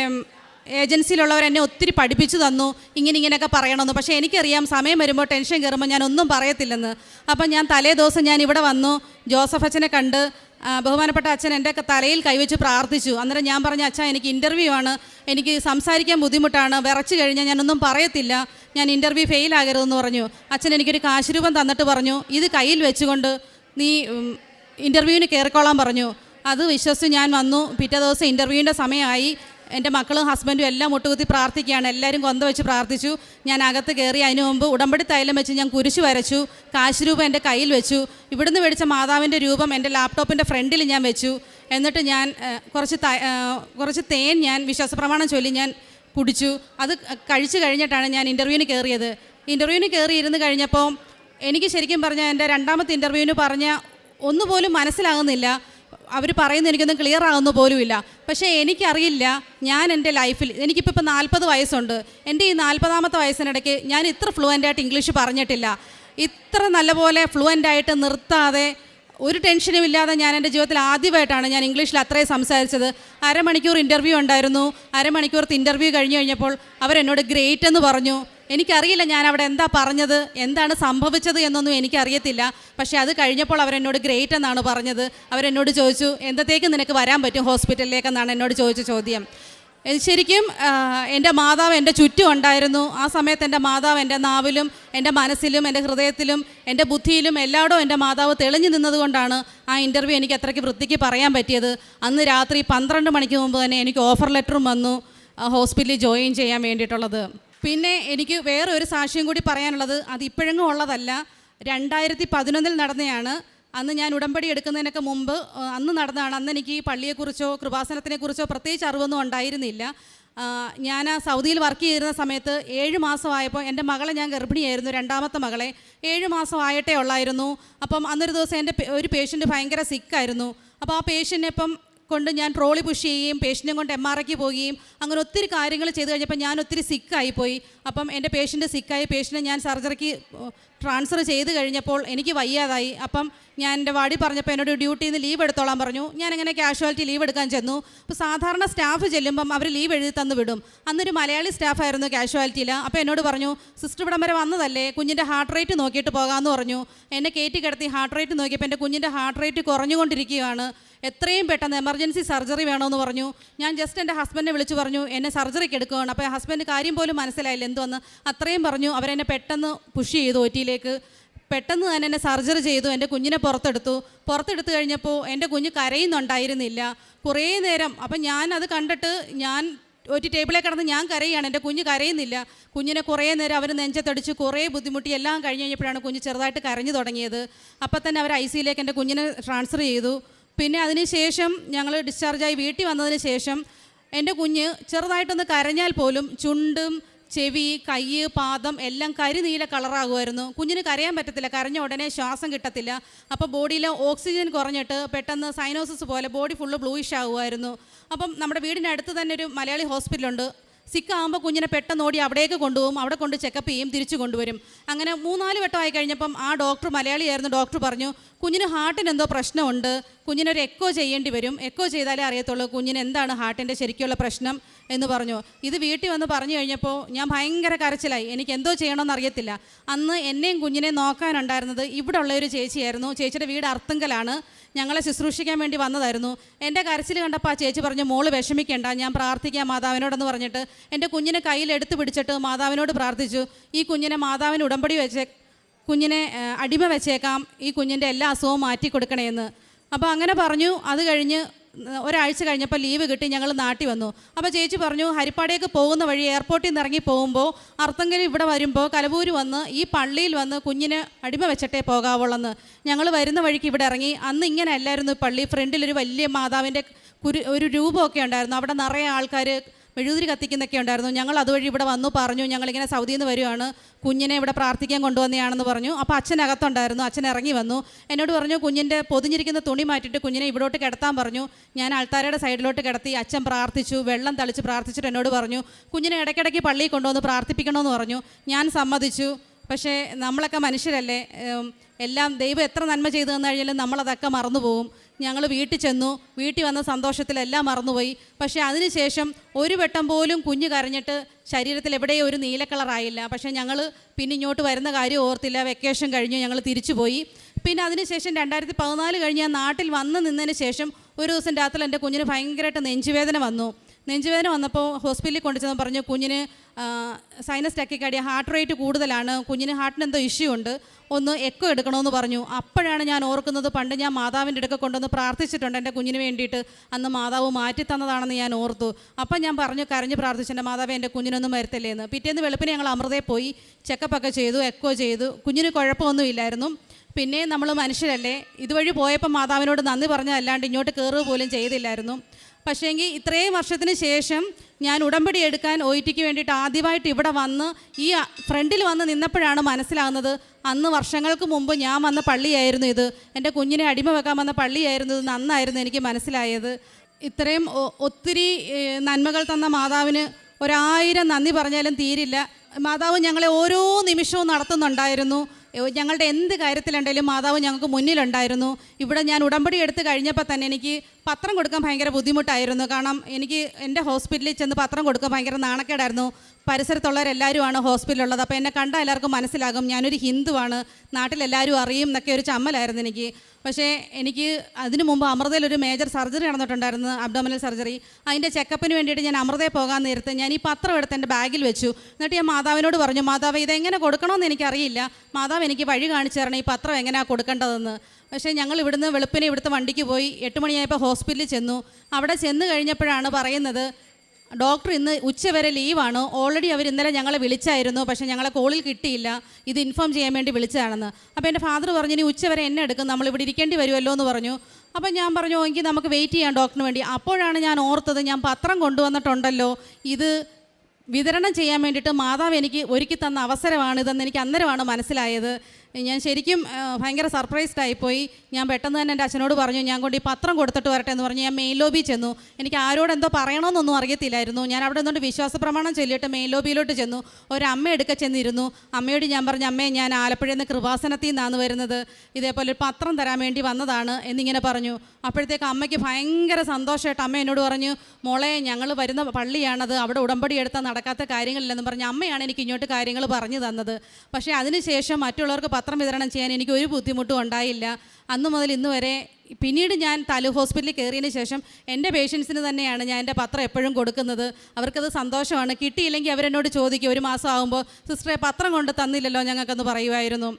ഏജൻസിയിലുള്ളവർ എന്നെ ഒത്തിരി പഠിപ്പിച്ചു തന്നു ഇങ്ങനെ ഇങ്ങനെയൊക്കെ പറയണമെന്ന്. പക്ഷേ എനിക്കറിയാം സമയം വരുമ്പോൾ ടെൻഷൻ കയറുമ്പോൾ ഞാൻ ഒന്നും പറയത്തില്ലെന്ന്. അപ്പം ഞാൻ തലേ ദിവസം ഞാൻ ഇവിടെ വന്നു ജോസഫ് അച്ഛനെ കണ്ട് ബഹുമാനപ്പെട്ട അച്ഛൻ എന്റെ തലയിൽ കൈവച്ച് പ്രാർത്ഥിച്ചു. അന്നേരം ഞാൻ പറഞ്ഞ അച്ഛാ എനിക്ക് ഇന്റർവ്യൂ ആണ്. എനിക്ക് സംസാരിക്കാൻ ബുദ്ധിമുട്ടാണ്. വിറച്ച് കഴിഞ്ഞാൽ ഞാനൊന്നും പറയത്തില്ല. ഞാൻ ഇന്റർവ്യൂ ഫെയിൽ ആകരുതെന്ന് പറഞ്ഞു. അച്ഛൻ എനിക്കൊരു കാശ് രൂപം തന്നിട്ട് പറഞ്ഞു. ഇത് കയ്യിൽ വെച്ചുകൊണ്ട് നീ ഇന്റർവ്യൂവിന് കയറിക്കോളാൻ പറഞ്ഞു. അത് വിശ്വസിച്ച് ഞാൻ വന്നു. പിറ്റേ ദിവസം ഇന്റർവ്യൂവിന്റെ സമയമായി. എന്റെ മക്കളും ഹസ്ബൻഡും എല്ലാം മുട്ടുകുത്തി പ്രാർത്ഥിക്കുകയാണ്. എല്ലാവരും കൊന്ത വെച്ച് പ്രാർത്ഥിച്ചു. ഞാൻ അകത്ത് കയറി അതിനു മുമ്പ് ഉടമ്പടി തൈലം വെച്ച് ഞാൻ കുരിശ് വരച്ചു. കാശ് രൂപം എന്റെ കയ്യിൽ വെച്ചു. ഇവിടുന്ന് മേടിച്ച മാതാവിന്റെ രൂപം എന്റെ ലാപ്ടോപ്പിന്റെ ഫ്രണ്ടിൽ ഞാൻ വെച്ചു. എന്നിട്ട് ഞാൻ കുറച്ച് കുറച്ച് തേൻ ഞാൻ വിശ്വാസപ്രമാണം ചൊല്ലി ഞാൻ കുടിച്ചു. അത് കഴിച്ചു കഴിഞ്ഞിട്ടാണ് ഞാൻ ഇന്റർവ്യൂവിന് കയറിയത് ഇന്റർവ്യൂവിന് കയറി ഇരുന്ന് കഴിഞ്ഞപ്പോൾ എനിക്ക് ശരിക്കും പറഞ്ഞാൽ എന്റെ രണ്ടാമത്തെ ഇന്റർവ്യൂവിന് പറഞ്ഞ ഒന്നുപോലും മനസ്സിലാകുന്നില്ല. അവർ പറയുന്നത് എനിക്കൊന്നും ക്ലിയർ ആകുന്ന പോലുമില്ല. പക്ഷേ എനിക്കറിയില്ല ഞാൻ എന്റെ ലൈഫിൽ എനിക്കിപ്പോൾ ഇപ്പോൾ നാൽപ്പത് വയസ്സുണ്ട്. എന്റെ ഈ നാൽപ്പതാമത്തെ വയസ്സിനിടയ്ക്ക് ഞാൻ ഇത്ര ഫ്ലുവന്റ് ആയിട്ട് ഇംഗ്ലീഷ് പറഞ്ഞിട്ടില്ല. ഇത്ര നല്ലപോലെ ഫ്ലുവന്റ് ആയിട്ട് നിർത്താതെ ഒരു ടെൻഷനും ഇല്ലാതെ ഞാൻ എന്റെ ജീവിതത്തിൽ ആദ്യമായിട്ടാണ് ഞാൻ ഇംഗ്ലീഷിൽ അത്രയും സംസാരിച്ചത്. അരമണിക്കൂർ ഇന്റർവ്യൂ ഉണ്ടായിരുന്നു. അരമണിക്കൂർ ഇന്റർവ്യൂ കഴിഞ്ഞ് കഴിഞ്ഞപ്പോൾ അവരെന്നോട് ഗ്രേറ്റ് എന്ന് പറഞ്ഞു. എനിക്കറിയില്ല ഞാൻ അവിടെ എന്താ പറഞ്ഞത് എന്താണ് സംഭവിച്ചത് എന്നൊന്നും എനിക്കറിയത്തില്ല. പക്ഷേ അത് കഴിഞ്ഞപ്പോൾ അവരെന്നോട് ഗ്രേറ്റ് എന്നാണ് പറഞ്ഞത്. അവരെന്നോട് ചോദിച്ചു എന്തത്തേക്ക് നിനക്ക് വരാൻ പറ്റും ഹോസ്പിറ്റലിലേക്കെന്നാണ് എന്നോട് ചോദിച്ച ചോദ്യം. ശരിക്കും എന്റെ മാതാവ് എന്റെ ചുറ്റും ഉണ്ടായിരുന്നു. ആ സമയത്ത് എന്റെ മാതാവ് എന്റെ നാവിലും എന്റെ മനസ്സിലും എന്റെ ഹൃദയത്തിലും എന്റെ ബുദ്ധിയിലും എല്ലായിടും എന്റെ മാതാവ് തെളിഞ്ഞു നിന്നതുകൊണ്ടാണ് ആ ഇന്റർവ്യൂ എനിക്ക് അത്രയ്ക്ക് വൃത്തിക്ക് പറയാൻ പറ്റിയത്. അന്ന് രാത്രി പന്ത്രണ്ട് മണിക്ക് മുമ്പ് തന്നെ എനിക്ക് ഓഫർ ലെറ്ററും വന്നു ഹോസ്പിറ്റലിൽ ജോയിൻ ചെയ്യാൻ വേണ്ടിയിട്ടുള്ളത്. പിന്നെ എനിക്ക് വേറെ ഒരു സാക്ഷ്യം കൂടി പറയാനുള്ളത്. അത് ഇപ്പോഴെങ്ങും ഉള്ളതല്ല. രണ്ടായിരത്തി പതിനൊന്നിൽ നടന്നതാണ് അന്ന് ഞാൻ ഉടമ്പടി എടുക്കുന്നതിനൊക്കെ മുമ്പ് അന്ന് നടന്നതാണ്. അന്ന് എനിക്ക് ഈ പള്ളിയെക്കുറിച്ചോ കൃപാസനത്തിനെക്കുറിച്ചോ പ്രത്യേകിച്ച് അറിവൊന്നും ഉണ്ടായിരുന്നില്ല. ഞാൻ ആ സൗദിയിൽ വർക്ക് ചെയ്തിരുന്ന സമയത്ത് ഏഴ് മാസമായപ്പോൾ എന്റെ മകളെ ഞാൻ ഗർഭിണിയായിരുന്നു രണ്ടാമത്തെ മകളെ. ഏഴ് മാസമായിട്ടേ ഉള്ളായിരുന്നു. അപ്പം അന്നൊരു ദിവസം എന്റെ ഒരു പേഷ്യന്റ് ഭയങ്കര സിക്കായിരുന്നു അപ്പോൾ ആ പേഷ്യന്റിനെ ഇപ്പം കൊണ്ട് ഞാൻ ട്രോളി പുഷ് ചെയ്യുകയും പേഷ്യന്റും കൊണ്ട് എം ആർ ഐക്ക് പോവുകയും അങ്ങനെ ഒത്തിരി കാര്യങ്ങൾ ചെയ്ത് കഴിഞ്ഞപ്പോൾ ഞാൻ ഒത്തിരി സിക്കായി പോയി. അപ്പം എന്റെ പേഷ്യന്റ് സിക്കായി പേഷ്യന്റ് ഞാൻ സർജറിക്ക് ട്രാൻസ്ഫർ ചെയ്ത് കഴിഞ്ഞപ്പോൾ എനിക്ക് വയ്യാതായി. അപ്പം ഞാൻ എന്റെ വാടി പറഞ്ഞപ്പോൾ എന്നോട് ഡ്യൂട്ടിയിൽ നിന്ന് ലീവ് എടുത്തോളാൻ പറഞ്ഞു. ഞാൻ അങ്ങനെ കാഷ്വാലിറ്റി ലീവ് എടുക്കാൻ ചെന്നു. അപ്പോൾ സാധാരണ സ്റ്റാഫ് ചെല്ലുമ്പം അവർ ലീവ് എഴുതി തന്നു വിടും. അന്നൊരു മലയാളി സ്റ്റാഫായിരുന്നു കാഷ്വാലിറ്റിയിൽ അപ്പോൾ എന്നോട് പറഞ്ഞു സിസ്റ്റർ ഇവിടം വരെ വന്നതല്ലേ? കുഞ്ഞിന്റെ ഹാർട്ട് റേറ്റ് നോക്കിയിട്ട് പോകാമെന്ന് പറഞ്ഞു. എന്നെ കയറ്റി കിടത്തി ഹാർട്ട് റേറ്റ് നോക്കിയപ്പോൾ എന്റെ കുഞ്ഞിന്റെ ഹാർട്ട് റേറ്റ് കുറഞ്ഞുകൊണ്ടിരിക്കുകയാണ്. എത്രയും പെട്ടെന്ന് എമർജൻസി സർജറി വേണമെന്ന് പറഞ്ഞു. ഞാൻ ജസ്റ്റ് എന്റെ ഹസ്ബൻഡിനെ വിളിച്ചു പറഞ്ഞു എന്നെ സർജറിക്ക് എടുക്കുകയാണ് അപ്പോൾ ഹസ്ബൻഡ് കാര്യം പോലും മനസ്സിലായില്ല. എന്തുവന്ന്? അത്രയും പറഞ്ഞു. അവരെന്നെ പെട്ടെന്ന് പുഷ് ചെയ്തു ഒറ്റിയിലേക്ക് പെട്ടെന്ന് തന്നെ എന്നെ സർജറി ചെയ്തു. എന്റെ കുഞ്ഞിനെ പുറത്തെടുത്തു. പുറത്തെടുത്ത് കഴിഞ്ഞപ്പോൾ എന്റെ കുഞ്ഞ് കരയുന്നുണ്ടായിരുന്നില്ല. കുറേ നേരം. അപ്പം ഞാൻ അത് കണ്ടിട്ട് ഞാൻ ഒറ്റ ടേബിളിൽ കിടന്ന് ഞാൻ കരയുകയാണ് എന്റെ കുഞ്ഞ് കരയുന്നില്ല. കുഞ്ഞിനെ കുറേ നേരം അവർ നെഞ്ചത്തടിച്ച് കുറേ ബുദ്ധിമുട്ടി എല്ലാം കഴിഞ്ഞ് കഴിഞ്ഞപ്പോഴാണ് കുഞ്ഞ് ചെറുതായിട്ട് കരഞ്ഞു തുടങ്ങിയത്. അപ്പം തന്നെ അവർ ഐ സിയിലേക്ക് എന്റെ കുഞ്ഞിനെ ട്രാൻസ്ഫർ ചെയ്തു. പിന്നെ അതിന് ശേഷം ഞങ്ങൾ ഡിസ്ചാർജായി വീട്ടിൽ വന്നതിന് ശേഷം എന്റെ കുഞ്ഞ് ചെറുതായിട്ടൊന്ന് കരഞ്ഞാൽ പോലും ചുണ്ടും ചെവി കൈ പാദം എല്ലാം കരിനീല കളറാകുമായിരുന്നു. കുഞ്ഞിന് കരയാൻ പറ്റത്തില്ല. കരഞ്ഞ ഉടനെ ശ്വാസം കിട്ടത്തില്ല. അപ്പോൾ ബോഡിയിലെ ഓക്സിജൻ കുറഞ്ഞിട്ട് പെട്ടെന്ന് സൈനോസിസ് പോലെ ബോഡി ഫുള്ള് ബ്ലൂയിഷ് ആകുമായിരുന്നു. അപ്പം നമ്മുടെ വീടിനടുത്ത് തന്നെ ഒരു മലയാളി ഹോസ്പിറ്റലുണ്ട്. സിക്കാകുമ്പോൾ കുഞ്ഞിനെ പെട്ടെന്ന് ഓടി അവിടേക്ക് കൊണ്ടുപോകും അവിടെ കൊണ്ട് ചെക്കപ്പ് ചെയ്യും തിരിച്ചു കൊണ്ടുവരും. അങ്ങനെ മൂന്നാൽ വട്ടമായി കഴിഞ്ഞപ്പം ആ ഡോക്ടർ മലയാളിയായിരുന്നു ഡോക്ടർ പറഞ്ഞു കുഞ്ഞിന് ഹാർട്ടിന് എന്തോ പ്രശ്നമുണ്ട്. കുഞ്ഞിനൊരു എക്കോ ചെയ്യേണ്ടി വരും. എക്കോ ചെയ്താലേ അറിയത്തുള്ളൂ കുഞ്ഞിന് എന്താണ് ഹാർട്ടിന്റെ ശരിക്കുള്ള പ്രശ്നം എന്ന് പറഞ്ഞു. ഇത് വീട്ടിൽ വന്ന് പറഞ്ഞു കഴിഞ്ഞപ്പോൾ ഞാൻ ഭയങ്കര കരച്ചിലായി. എനിക്ക് എന്തോ ചെയ്യണമെന്ന് അറിയത്തില്ല. അന്ന് എന്നെയും കുഞ്ഞിനെ നോക്കാനുണ്ടായിരുന്നത് ഇവിടെ ഉള്ള ഒരു ചേച്ചിയായിരുന്നു. ചേച്ചിയുടെ വീട് അർത്തുങ്കലാണ്. ഞങ്ങളെ ശുശ്രൂഷിക്കാൻ വേണ്ടി വന്നതായിരുന്നു. എന്റെ കരച്ചിൽ കണ്ടപ്പോൾ ആ ചേച്ചി പറഞ്ഞു മോൾ വിഷമിക്കേണ്ട. ഞാൻ പ്രാർത്ഥിക്കാം മാതാവിനോടെന്ന് പറഞ്ഞിട്ട് എന്റെ കുഞ്ഞിനെ കയ്യിൽ എടുത്ത് പിടിച്ചിട്ട് മാതാവിനോട് പ്രാർത്ഥിച്ചു. ഈ കുഞ്ഞിനെ മാതാവിന് ഉടമ്പടി വെച്ചേ കുഞ്ഞിനെ അടിമ വെച്ചേക്കാം. ഈ കുഞ്ഞിന്റെ എല്ലാ അസുഖവും മാറ്റി കൊടുക്കണേന്ന്. അപ്പോൾ അങ്ങനെ പറഞ്ഞു. അത് കഴിഞ്ഞ് ഒരാഴ്ച കഴിഞ്ഞപ്പോൾ ലീവ് കിട്ടി ഞങ്ങൾ നാട്ടിൽ വന്നു. അപ്പോൾ ചേച്ചി പറഞ്ഞു ഹരിപ്പാടേക്ക് പോകുന്ന വഴി എയർപോർട്ടിൽ നിന്ന് ഇറങ്ങി പോകുമ്പോൾ അർത്തങ്കൽ ഇവിടെ വരുമ്പോൾ കലവൂര് വന്ന് ഈ പള്ളിയിൽ വന്ന് കുഞ്ഞിന് അടിമ വെച്ചിട്ടേ പോകാവുള്ളെന്ന്. ഞങ്ങൾ വരുന്ന വഴിക്ക് ഇവിടെ ഇറങ്ങി. അന്ന് ഇങ്ങനെ അല്ലായിരുന്നു പള്ളി. ഫ്രണ്ടിലൊരു വലിയ മാതാവിന്റെ കുരു ഒരു രൂപമൊക്കെ ഉണ്ടായിരുന്നു. അവിടെ നിറയെ ആൾക്കാർ മെഴുകുതിരി കത്തിക്കുന്നൊക്കെ ഉണ്ടായിരുന്നു. ഞങ്ങൾ അതുവഴി ഇവിടെ വന്നു പറഞ്ഞു ഞങ്ങളിങ്ങനെ സൗദിയിൽ നിന്ന് വരുവാണ്. കുഞ്ഞിനെ ഇവിടെ പ്രാർത്ഥിക്കാൻ കൊണ്ടുവന്നെയാണെന്ന് പറഞ്ഞു. അപ്പോൾ അച്ഛൻ അകത്തുണ്ടായിരുന്നു അച്ഛൻ ഇറങ്ങി വന്നു. എന്നോട് പറഞ്ഞു കുഞ്ഞിന്റെ പൊതിഞ്ഞിരിക്കുന്ന തുണി മാറ്റിയിട്ട് കുഞ്ഞിനെ ഇവിടോട്ട് കിടത്താൻ പറഞ്ഞു. ഞാൻ ആൾത്താരയുടെ സൈഡിലോട്ട് കിടത്തി അച്ഛൻ പ്രാർത്ഥിച്ചു വെള്ളം തളിച്ച് പ്രാർത്ഥിച്ചിട്ട് എന്നോട് പറഞ്ഞു കുഞ്ഞിനെ ഇടയ്ക്കിടയ്ക്ക് പള്ളിയിൽ കൊണ്ടുവന്ന് പ്രാർത്ഥിപ്പിക്കണമെന്ന് പറഞ്ഞു. ഞാൻ സമ്മതിച്ചു. പക്ഷേ നമ്മളൊക്കെ മനുഷ്യരല്ലേ? എല്ലാം ദൈവം എത്ര നന്മ ചെയ്തു തന്നു കഴിഞ്ഞാലും നമ്മളതൊക്കെ മറന്നു പോകും ഞങ്ങൾ വീട്ടിൽ ചെന്നു. വീട്ടിൽ വന്ന സന്തോഷത്തിലെല്ലാം മറന്നുപോയി. പക്ഷേ അതിനുശേഷം ഒരു വട്ടം പോലും കുഞ്ഞ് കരഞ്ഞിട്ട് ശരീരത്തിൽ എവിടെയും ഒരു നീല കളറായില്ല പക്ഷേ ഞങ്ങൾ പിന്നെ ഇങ്ങോട്ട് വരുന്ന കാര്യം ഓർത്തില്ല. വെക്കേഷൻ കഴിഞ്ഞു ഞങ്ങൾ തിരിച്ചു പോയി. പിന്നെ അതിനുശേഷം രണ്ടായിരത്തി പതിനാല് കഴിഞ്ഞ് ഞാൻ നാട്ടിൽ വന്ന് നിന്നതിന് ശേഷം ഒരു ദിവസം രാത്രി എന്റെ കുഞ്ഞിന് ഭയങ്കരമായിട്ട് നെഞ്ചുവേദന വന്നു. നെഞ്ചുവേദന വന്നപ്പോൾ ഹോസ്പിറ്റലിൽ കൊണ്ടുചെന്ന് പറഞ്ഞു കുഞ്ഞിന് സൈനസ് ടക്കിക്കാടിയ ഹാർട്ട് റേറ്റ് കൂടുതലാണ്. കുഞ്ഞിന് ഹാർട്ടിന് എന്തോ ഇഷ്യൂ ഉണ്ട്. ഒന്ന് എക്കോ എടുക്കണമെന്ന് പറഞ്ഞു. അപ്പോഴാണ് ഞാൻ ഓർക്കുന്നത് പണ്ട് ഞാൻ മാതാവിന്റെ അടുക്ക കൊണ്ടുവന്ന് പ്രാർത്ഥിച്ചിട്ടുണ്ട് എന്റെ കുഞ്ഞിന് വേണ്ടിയിട്ട്. അന്ന് മാതാവ് മാറ്റി തന്നതാണെന്ന് ഞാൻ ഓർത്തു. അപ്പം ഞാൻ പറഞ്ഞു കരഞ്ഞ് പ്രാർത്ഥിച്ചു എന്റെ മാതാവ് എന്റെ കുഞ്ഞിനൊന്നും വരുത്തില്ലേ എന്ന് പിറ്റേന്ന് വെളുപ്പിന് ഞങ്ങൾ അമൃതയിൽ പോയി ചെക്കപ്പൊക്കെ ചെയ്തു എക്കോ ചെയ്തു. കുഞ്ഞിന് കുഴപ്പമൊന്നുമില്ലായിരുന്നു പിന്നെ നമ്മൾ മനുഷ്യരല്ലേ? ഇതുവഴി പോയപ്പോൾ മാതാവിനോട് നന്ദി പറഞ്ഞതല്ലാണ്ട് ഇങ്ങോട്ട് കയറുക പോലും ചെയ്തില്ലായിരുന്നു. പക്ഷേങ്കിൽ ഇത്രയും വർഷത്തിന് ശേഷം ഞാൻ ഉടമ്പടി എടുക്കാൻ ഒ ടിക്ക് വേണ്ടിയിട്ട് ആദ്യമായിട്ട് ഇവിടെ വന്ന് ഈ ഫ്രണ്ടിൽ വന്ന് നിന്നപ്പോഴാണ് മനസ്സിലാകുന്നത് അന്ന് വർഷങ്ങൾക്ക് മുമ്പ് ഞാൻ വന്ന പള്ളിയായിരുന്നു ഇത്. എന്റെ കുഞ്ഞിനെ അടിമ വെക്കാൻ വന്ന പള്ളിയായിരുന്നു ഇത്. നന്നായിരുന്നു എനിക്ക് മനസ്സിലായത്. ഇത്രയും ഒത്തിരി നന്മകൾ തന്ന മാതാവിന് ഒരായിരം നന്ദി പറഞ്ഞാലും തീരില്ല. മാതാവ് ഞങ്ങളെ ഓരോ നിമിഷവും നടത്തുന്നുണ്ടായിരുന്നു. ഞങ്ങളുടെ എന്ത് കാര്യത്തിലുണ്ടെങ്കിലും മാതാവ് ഞങ്ങൾക്ക് മുന്നിലുണ്ടായിരുന്നു. ഇവിടെ ഞാൻ ഉടമ്പടി എടുത്ത് കഴിഞ്ഞപ്പോൾ തന്നെ എനിക്ക് പത്രം കൊടുക്കാൻ ഭയങ്കര ബുദ്ധിമുട്ടായിരുന്നു. കാരണം എനിക്ക് എന്റെ ഹോസ്പിറ്റലിൽ ചെന്ന് പത്രം കൊടുക്കാൻ ഭയങ്കര നാണക്കേടായിരുന്നു. പരിസരത്തുള്ളവരെല്ലാവരുമാണ് ഹോസ്പിറ്റലുള്ളത് അപ്പോൾ എന്നെ കണ്ടാൽ എല്ലാവർക്കും മനസ്സിലാകും. ഞാനൊരു ഹിന്ദുവാണ്. നാട്ടിലെല്ലാവരും അറിയും എന്നൊക്കെ ഒരു ചമ്മലായിരുന്നു എനിക്ക്. പക്ഷേ എനിക്ക് അതിനു മുമ്പ് അമൃതയിൽ ഒരു മേജർ സർജറി നടന്നിട്ടുണ്ടായിരുന്നു അബ്ഡോമിനൽ സർജറി. അതിന്റെ ചെക്കപ്പിന് വേണ്ടിയിട്ട് ഞാൻ അമൃതയിൽ പോകാൻ നേരത്തെ ഞാൻ ഈ പത്രം എടുത്ത് എന്റെ ബാഗിൽ വെച്ചു. എന്നിട്ട് ഞാൻ മാതാവിനോട് പറഞ്ഞു മാതാവ് ഇതെങ്ങനെ കൊടുക്കണമെന്ന് എനിക്കറിയില്ല. മാതാവ് എനിക്ക് വഴി കാണിച്ചു തരണം ഈ പത്രം എങ്ങനെയാണ് കൊടുക്കേണ്ടതെന്ന്. പക്ഷേ ഞങ്ങൾ ഇവിടുന്ന് വെളുപ്പിനെ ഇവിടുത്തെ വണ്ടിക്ക് പോയി എട്ട് മണിയായപ്പോൾ ഹോസ്പിറ്റലിൽ ചെന്നു. അവിടെ ചെന്ന് കഴിഞ്ഞപ്പോഴാണ് പറയുന്നത് ഡോക്ടർ ഇന്ന് ഉച്ചവരെ ലീവാണ്. ഓൾറെഡി അവർ ഇന്നലെ ഞങ്ങളെ വിളിച്ചായിരുന്നു. പക്ഷേ ഞങ്ങളെ കോളിൽ കിട്ടിയില്ല. ഇത് ഇൻഫോം ചെയ്യാൻ വേണ്ടി വിളിച്ചതാണെന്ന്. അപ്പോൾ എന്റെ ഫാദർ പറഞ്ഞു ഇനി ഉച്ചവരെ എന്നെ എടുക്കും. നമ്മൾ ഇവിടെ ഇരിക്കേണ്ടി വരുമല്ലോ എന്ന് പറഞ്ഞു. അപ്പം ഞാൻ പറഞ്ഞു എങ്കിൽ നമുക്ക് വെയിറ്റ് ചെയ്യാം ഡോക്ടറിന് വേണ്ടി. അപ്പോഴാണ് ഞാൻ ഓർത്തത് ഞാൻ പത്രം കൊണ്ടുവന്നിട്ടുണ്ടല്ലോ. ഇത് വിതരണം ചെയ്യാൻ വേണ്ടിയിട്ട് മാതാവ് എനിക്ക് ഒരുക്കി തന്ന അവസരമാണ് ഇതെന്ന് എനിക്ക് അന്നേരമാണ് മനസ്സിലായത്. ഞാൻ ശരിക്കും ഭയങ്കര സർപ്രൈസ്ഡ് ആയിപ്പോയി. ഞാൻ പെട്ടെന്ന് തന്നെ എന്റെ അച്ഛനോട് പറഞ്ഞു ഞാൻ കൊണ്ട് ഈ പത്രം കൊടുത്തിട്ട് വരട്ടെ എന്ന് പറഞ്ഞു ഞാൻ മെയിൻ ലോബി ചെന്നു. എനിക്ക് ആരോട് എന്തോ പറയണമെന്നൊന്നും അറിയത്തില്ലായിരുന്നു. ഞാൻ അവിടെ നിന്നുകൊണ്ട് വിശ്വാസ പ്രമാണം ചൊല്ലിയിട്ട് മെയിൻ ലോബിയിലോട്ട് ചെന്നു. ഒരു അമ്മ എടുക്ക ചെന്നിരുന്നു. അമ്മയോട് ഞാൻ പറഞ്ഞു അമ്മേ ഞാൻ ആലപ്പുഴയിൽ നിന്ന് കൃപാസനത്തിൽ നിന്നാണ് വരുന്നത്. ഇതേപോലെ ഒരു പത്രം തരാൻ വേണ്ടി വന്നതാണ് എന്നിങ്ങനെ പറഞ്ഞു. അപ്പോഴത്തേക്ക് അമ്മയ്ക്ക് ഭയങ്കര സന്തോഷമായിട്ട് അമ്മ എന്നോട് പറഞ്ഞു മോളെ ഞങ്ങൾ വരുന്ന പള്ളിയാണത്. അവിടെ ഉടമ്പടി എടുത്താൽ നടക്കാത്ത കാര്യങ്ങളില്ലെന്ന് പറഞ്ഞു അമ്മയാണ് എനിക്ക് ഇങ്ങോട്ട് കാര്യങ്ങൾ പറഞ്ഞു തന്നത്. പക്ഷേ അതിനുശേഷം മറ്റുള്ളവർക്ക് പത്രം വിതരണം ചെയ്യാൻ എനിക്ക് ഒരു ബുദ്ധിമുട്ടും ഉണ്ടായില്ല. അന്ന് മുതൽ ഇന്ന് വരെ പിന്നീട് ഞാൻ താലൂക്ക് ഹോസ്പിറ്റലിൽ കയറിയതിന് ശേഷം എന്റെ പേഷ്യൻസിന് തന്നെയാണ് ഞാൻ എന്റെ പത്രം എപ്പോഴും കൊടുക്കുന്നത്. അവർക്കത് സന്തോഷമാണ്. കിട്ടിയില്ലെങ്കിൽ അവരെന്നോട് ചോദിക്കും ഒരു മാസം ആകുമ്പോൾ സിസ്റ്ററെ പത്രം കൊണ്ട് തന്നില്ലല്ലോ? ഞങ്ങൾക്കെന്ന് പറയുമായിരുന്നു.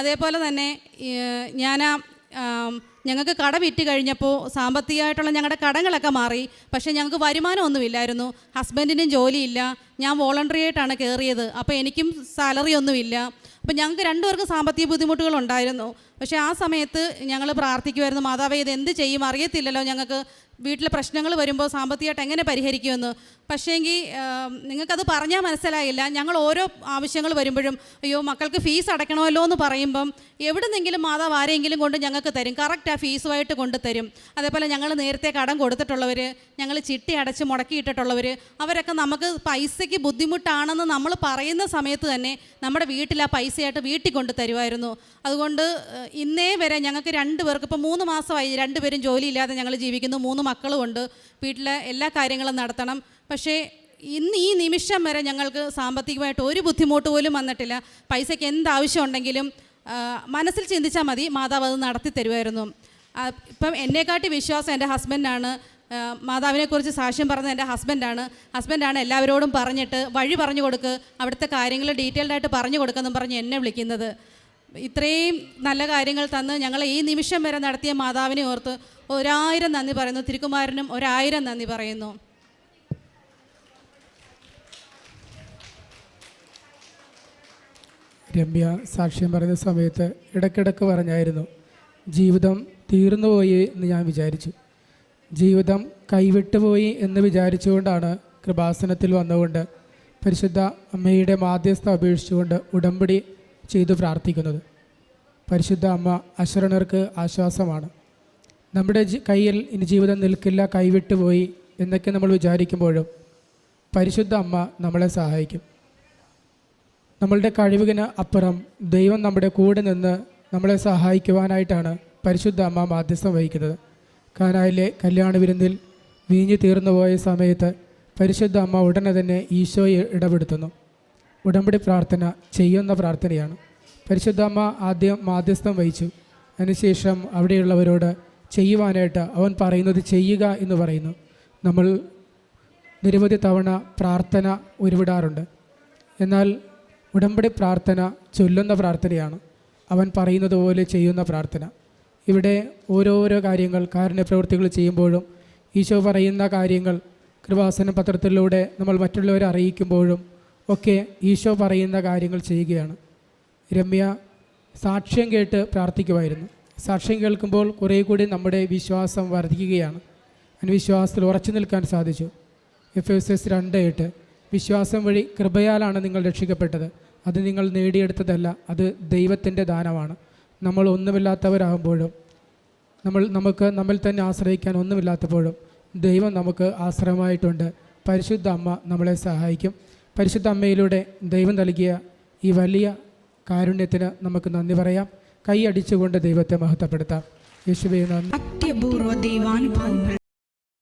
അതേപോലെ തന്നെ ഞാൻ ഞങ്ങൾക്ക് കട വിറ്റ് കഴിഞ്ഞപ്പോൾ സാമ്പത്തികമായിട്ടുള്ള ഞങ്ങളുടെ കടങ്ങളൊക്കെ മാറി. പക്ഷേ ഞങ്ങൾക്ക് വരുമാനമൊന്നുമില്ലായിരുന്നു ഹസ്ബൻഡിനും ജോലിയില്ല. ഞാൻ വോളണ്ടറി ആയിട്ടാണ് കയറിയത്. അപ്പോൾ എനിക്കും സാലറി ഒന്നുമില്ല. അപ്പം ഞങ്ങൾക്ക് രണ്ടുപേർക്കും സാമ്പത്തിക ബുദ്ധിമുട്ടുകൾ ഉണ്ടായിരുന്നു പക്ഷേ ആ സമയത്ത് ഞങ്ങൾ പ്രാർത്ഥിക്കുമായിരുന്നു മാതാവേ ഇത് എന്ത് ചെയ്യും? അറിയത്തില്ലല്ലോ ഞങ്ങൾക്ക് വീട്ടിലെ പ്രശ്നങ്ങൾ വരുമ്പോൾ സാമ്പത്തികമായിട്ട് എങ്ങനെ പരിഹരിക്കുമെന്ന്. പക്ഷേങ്കിൽ നിങ്ങൾക്കത് പറഞ്ഞാൽ മനസ്സിലായില്ല. ഞങ്ങൾ ഓരോ ആവശ്യങ്ങൾ വരുമ്പോഴും അയ്യോ മക്കൾക്ക് ഫീസ് അടയ്ക്കണമല്ലോ എന്ന് പറയുമ്പം എവിടുന്നെങ്കിലും മാതാവ് ആരെങ്കിലും കൊണ്ട് ഞങ്ങൾക്ക് തരും. കറക്റ്റ് ആ ഫീസുമായിട്ട് കൊണ്ട് തരും. അതേപോലെ ഞങ്ങൾ നേരത്തെ കടം കൊടുത്തിട്ടുള്ളവർ ഞങ്ങൾ ചിട്ടി അടച്ച് മുടക്കിയിട്ടിട്ടുള്ളവർ അവരൊക്കെ നമുക്ക് പൈസയ്ക്ക് ബുദ്ധിമുട്ടാണെന്ന് നമ്മൾ പറയുന്ന സമയത്ത് തന്നെ നമ്മുടെ വീട്ടിൽ ആ പൈസയായിട്ട് വീട്ടിൽ കൊണ്ട് തരുമായിരുന്നു. അതുകൊണ്ട് ഇന്നേ വരെ ഞങ്ങൾക്ക് രണ്ട് പേർക്ക് ഇപ്പോൾ മൂന്ന് മാസമായി രണ്ടുപേരും ജോലിയില്ലാതെ ഞങ്ങൾ ജീവിക്കുന്നു. മൂന്ന് മക്കളുമുണ്ട്. വീട്ടിലെ എല്ലാ കാര്യങ്ങളും നടത്തണം. പക്ഷേ ഇന്ന് ഈ നിമിഷം വരെ ഞങ്ങൾക്ക് സാമ്പത്തികമായിട്ട് ഒരു ബുദ്ധിമുട്ട് പോലും വന്നിട്ടില്ല. പൈസയ്ക്ക് എന്താവശ്യം ഉണ്ടെങ്കിലും മനസ്സിൽ ചിന്തിച്ചാൽ മതി മാതാവ് അത് നടത്തി തരുമായിരുന്നു. ഇപ്പം എന്നെക്കാട്ടി വിശ്വാസം എന്റെ ഹസ്ബൻഡാണ്. മാതാവിനെക്കുറിച്ച് സാക്ഷ്യം പറഞ്ഞത് എന്റെ ഹസ്ബൻഡാണ്. ഹസ്ബൻഡാണ് എല്ലാവരോടും പറഞ്ഞിട്ട് വഴി പറഞ്ഞു കൊടുക്ക് അവിടുത്തെ കാര്യങ്ങൾ ഡീറ്റെയിൽഡായിട്ട് പറഞ്ഞു കൊടുക്കുമെന്നും പറഞ്ഞ് എന്നെ വിളിക്കുന്നത്. ഇത്രയും നല്ല കാര്യങ്ങൾ തന്ന് ഞങ്ങളെ ഈ നിമിഷം വരെ നടത്തിയ മാതാവിനെ ഓർത്ത് ഒരായിരം നന്ദി പറയുന്നു. തിരുക്കുമാരനും ഒരായിരം നന്ദി പറയുന്നു. രമ്യ സാക്ഷ്യം പറയുന്ന സമയത്ത് ഇടയ്ക്കിടയ്ക്ക് പറഞ്ഞായിരുന്നു ജീവിതം തീർന്നുപോയി എന്ന് ഞാൻ വിചാരിച്ചു. ജീവിതം കൈവിട്ടുപോയി എന്ന് വിചാരിച്ചുകൊണ്ടാണ് കൃപാസനത്തിൽ വന്നുകൊണ്ട് പരിശുദ്ധ അമ്മയുടെ മാധ്യസ്ഥ അപേക്ഷിച്ചുകൊണ്ട് ഉടമ്പടി ചെയ്തു പ്രാർത്ഥിക്കുന്നത്. പരിശുദ്ധ അമ്മ അശ്വരണർക്ക് ആശ്വാസമാണ്. നമ്മുടെ കയ്യിൽ ഇനി ജീവിതം നിൽക്കില്ല കൈവിട്ടുപോയി എന്നൊക്കെ നമ്മൾ വിചാരിക്കുമ്പോഴും പരിശുദ്ധ അമ്മ നമ്മളെ സഹായിക്കും. നമ്മളുടെ കഴിവിന് അപ്പുറം ദൈവം നമ്മുടെ കൂടെ നിന്ന് നമ്മളെ സഹായിക്കുവാനായിട്ടാണ് പരിശുദ്ധ അമ്മ മാധ്യസ്ഥം വഹിക്കുന്നത്. കാനായിലെ കല്യാണ വിരുന്നിൽ വീഞ്ഞു തീർന്നു പോയ സമയത്ത് പരിശുദ്ധ അമ്മ ഉടനെ തന്നെ ഈശോയെ ഇടപെടുത്തുന്നു. ഉടമ്പടി പ്രാർത്ഥന ചെയ്യുന്ന പ്രാർത്ഥനയാണ്. പരിശുദ്ധ അമ്മ ആദ്യം മാധ്യസ്ഥം വഹിച്ചു. അതിനുശേഷം അവിടെയുള്ളവരോട് ചെയ്യുവാനായിട്ട് അവൻ പറയുന്നത് ചെയ്യുക എന്ന് പറയുന്നു. നമ്മൾ നിരവധി തവണ പ്രാർത്ഥന ഉരുവിടാറുണ്ട്. എന്നാൽ ഉടമ്പടി പ്രാർത്ഥന ചൊല്ലുന്ന പ്രാർത്ഥനയാണ്. അവൻ പറയുന്നത് പോലെ ചെയ്യുന്ന പ്രാർത്ഥന. ഇവിടെ ഓരോരോ കാര്യങ്ങൾ കാരുണ്യപ്രവൃത്തികൾ ചെയ്യുമ്പോഴും ഈശോ പറയുന്ന കാര്യങ്ങൾ കൃപാസന പത്രത്തിലൂടെ നമ്മൾ മറ്റുള്ളവരെ അറിയിക്കുമ്പോഴും ഒക്കെ ഈശോ പറയുന്ന കാര്യങ്ങൾ ചെയ്യുകയാണ്. രമ്യ സാക്ഷ്യം കേട്ട് പ്രാർത്ഥിക്കുമായിരുന്നു. സാക്ഷ്യം കേൾക്കുമ്പോൾ കുറേ കൂടി നമ്മുടെ വിശ്വാസം വർദ്ധിക്കുകയാണ്. അതിന് വിശ്വാസത്തിൽ ഉറച്ചു നിൽക്കാൻ സാധിച്ചു. എഫ് എസ് എസ് രണ്ട് എട്ട്. വിശ്വാസം വഴി കൃപയാലാണ് നിങ്ങൾ രക്ഷിക്കപ്പെട്ടത്. അത് നിങ്ങൾ നേടിയെടുത്തതല്ല അത് ദൈവത്തിന്റെ ദാനമാണ്. നമ്മൾ ഒന്നുമില്ലാത്തവരാകുമ്പോഴും നമ്മൾ നമുക്ക് നമ്മിൽ തന്നെ ആശ്രയിക്കാൻ ഒന്നുമില്ലാത്തപ്പോഴും ദൈവം നമുക്ക് ആശ്രയമായിട്ടുണ്ട് പരിശുദ്ധ അമ്മ നമ്മളെ സഹായിക്കും. പരിശുദ്ധ അമ്മയിലൂടെ ദൈവം നൽകിയ ഈ വലിയ കാരുണ്യത്തിന് നമുക്ക് നന്ദി പറയാം. കൈ അടിച്ചുകൊണ്ട് ദൈവത്തെ മഹത്വപ്പെടുത്താം. യേശുവേ നന്ദി. അത്യപൂർവ ദൈവാനുഭവങ്ങൾ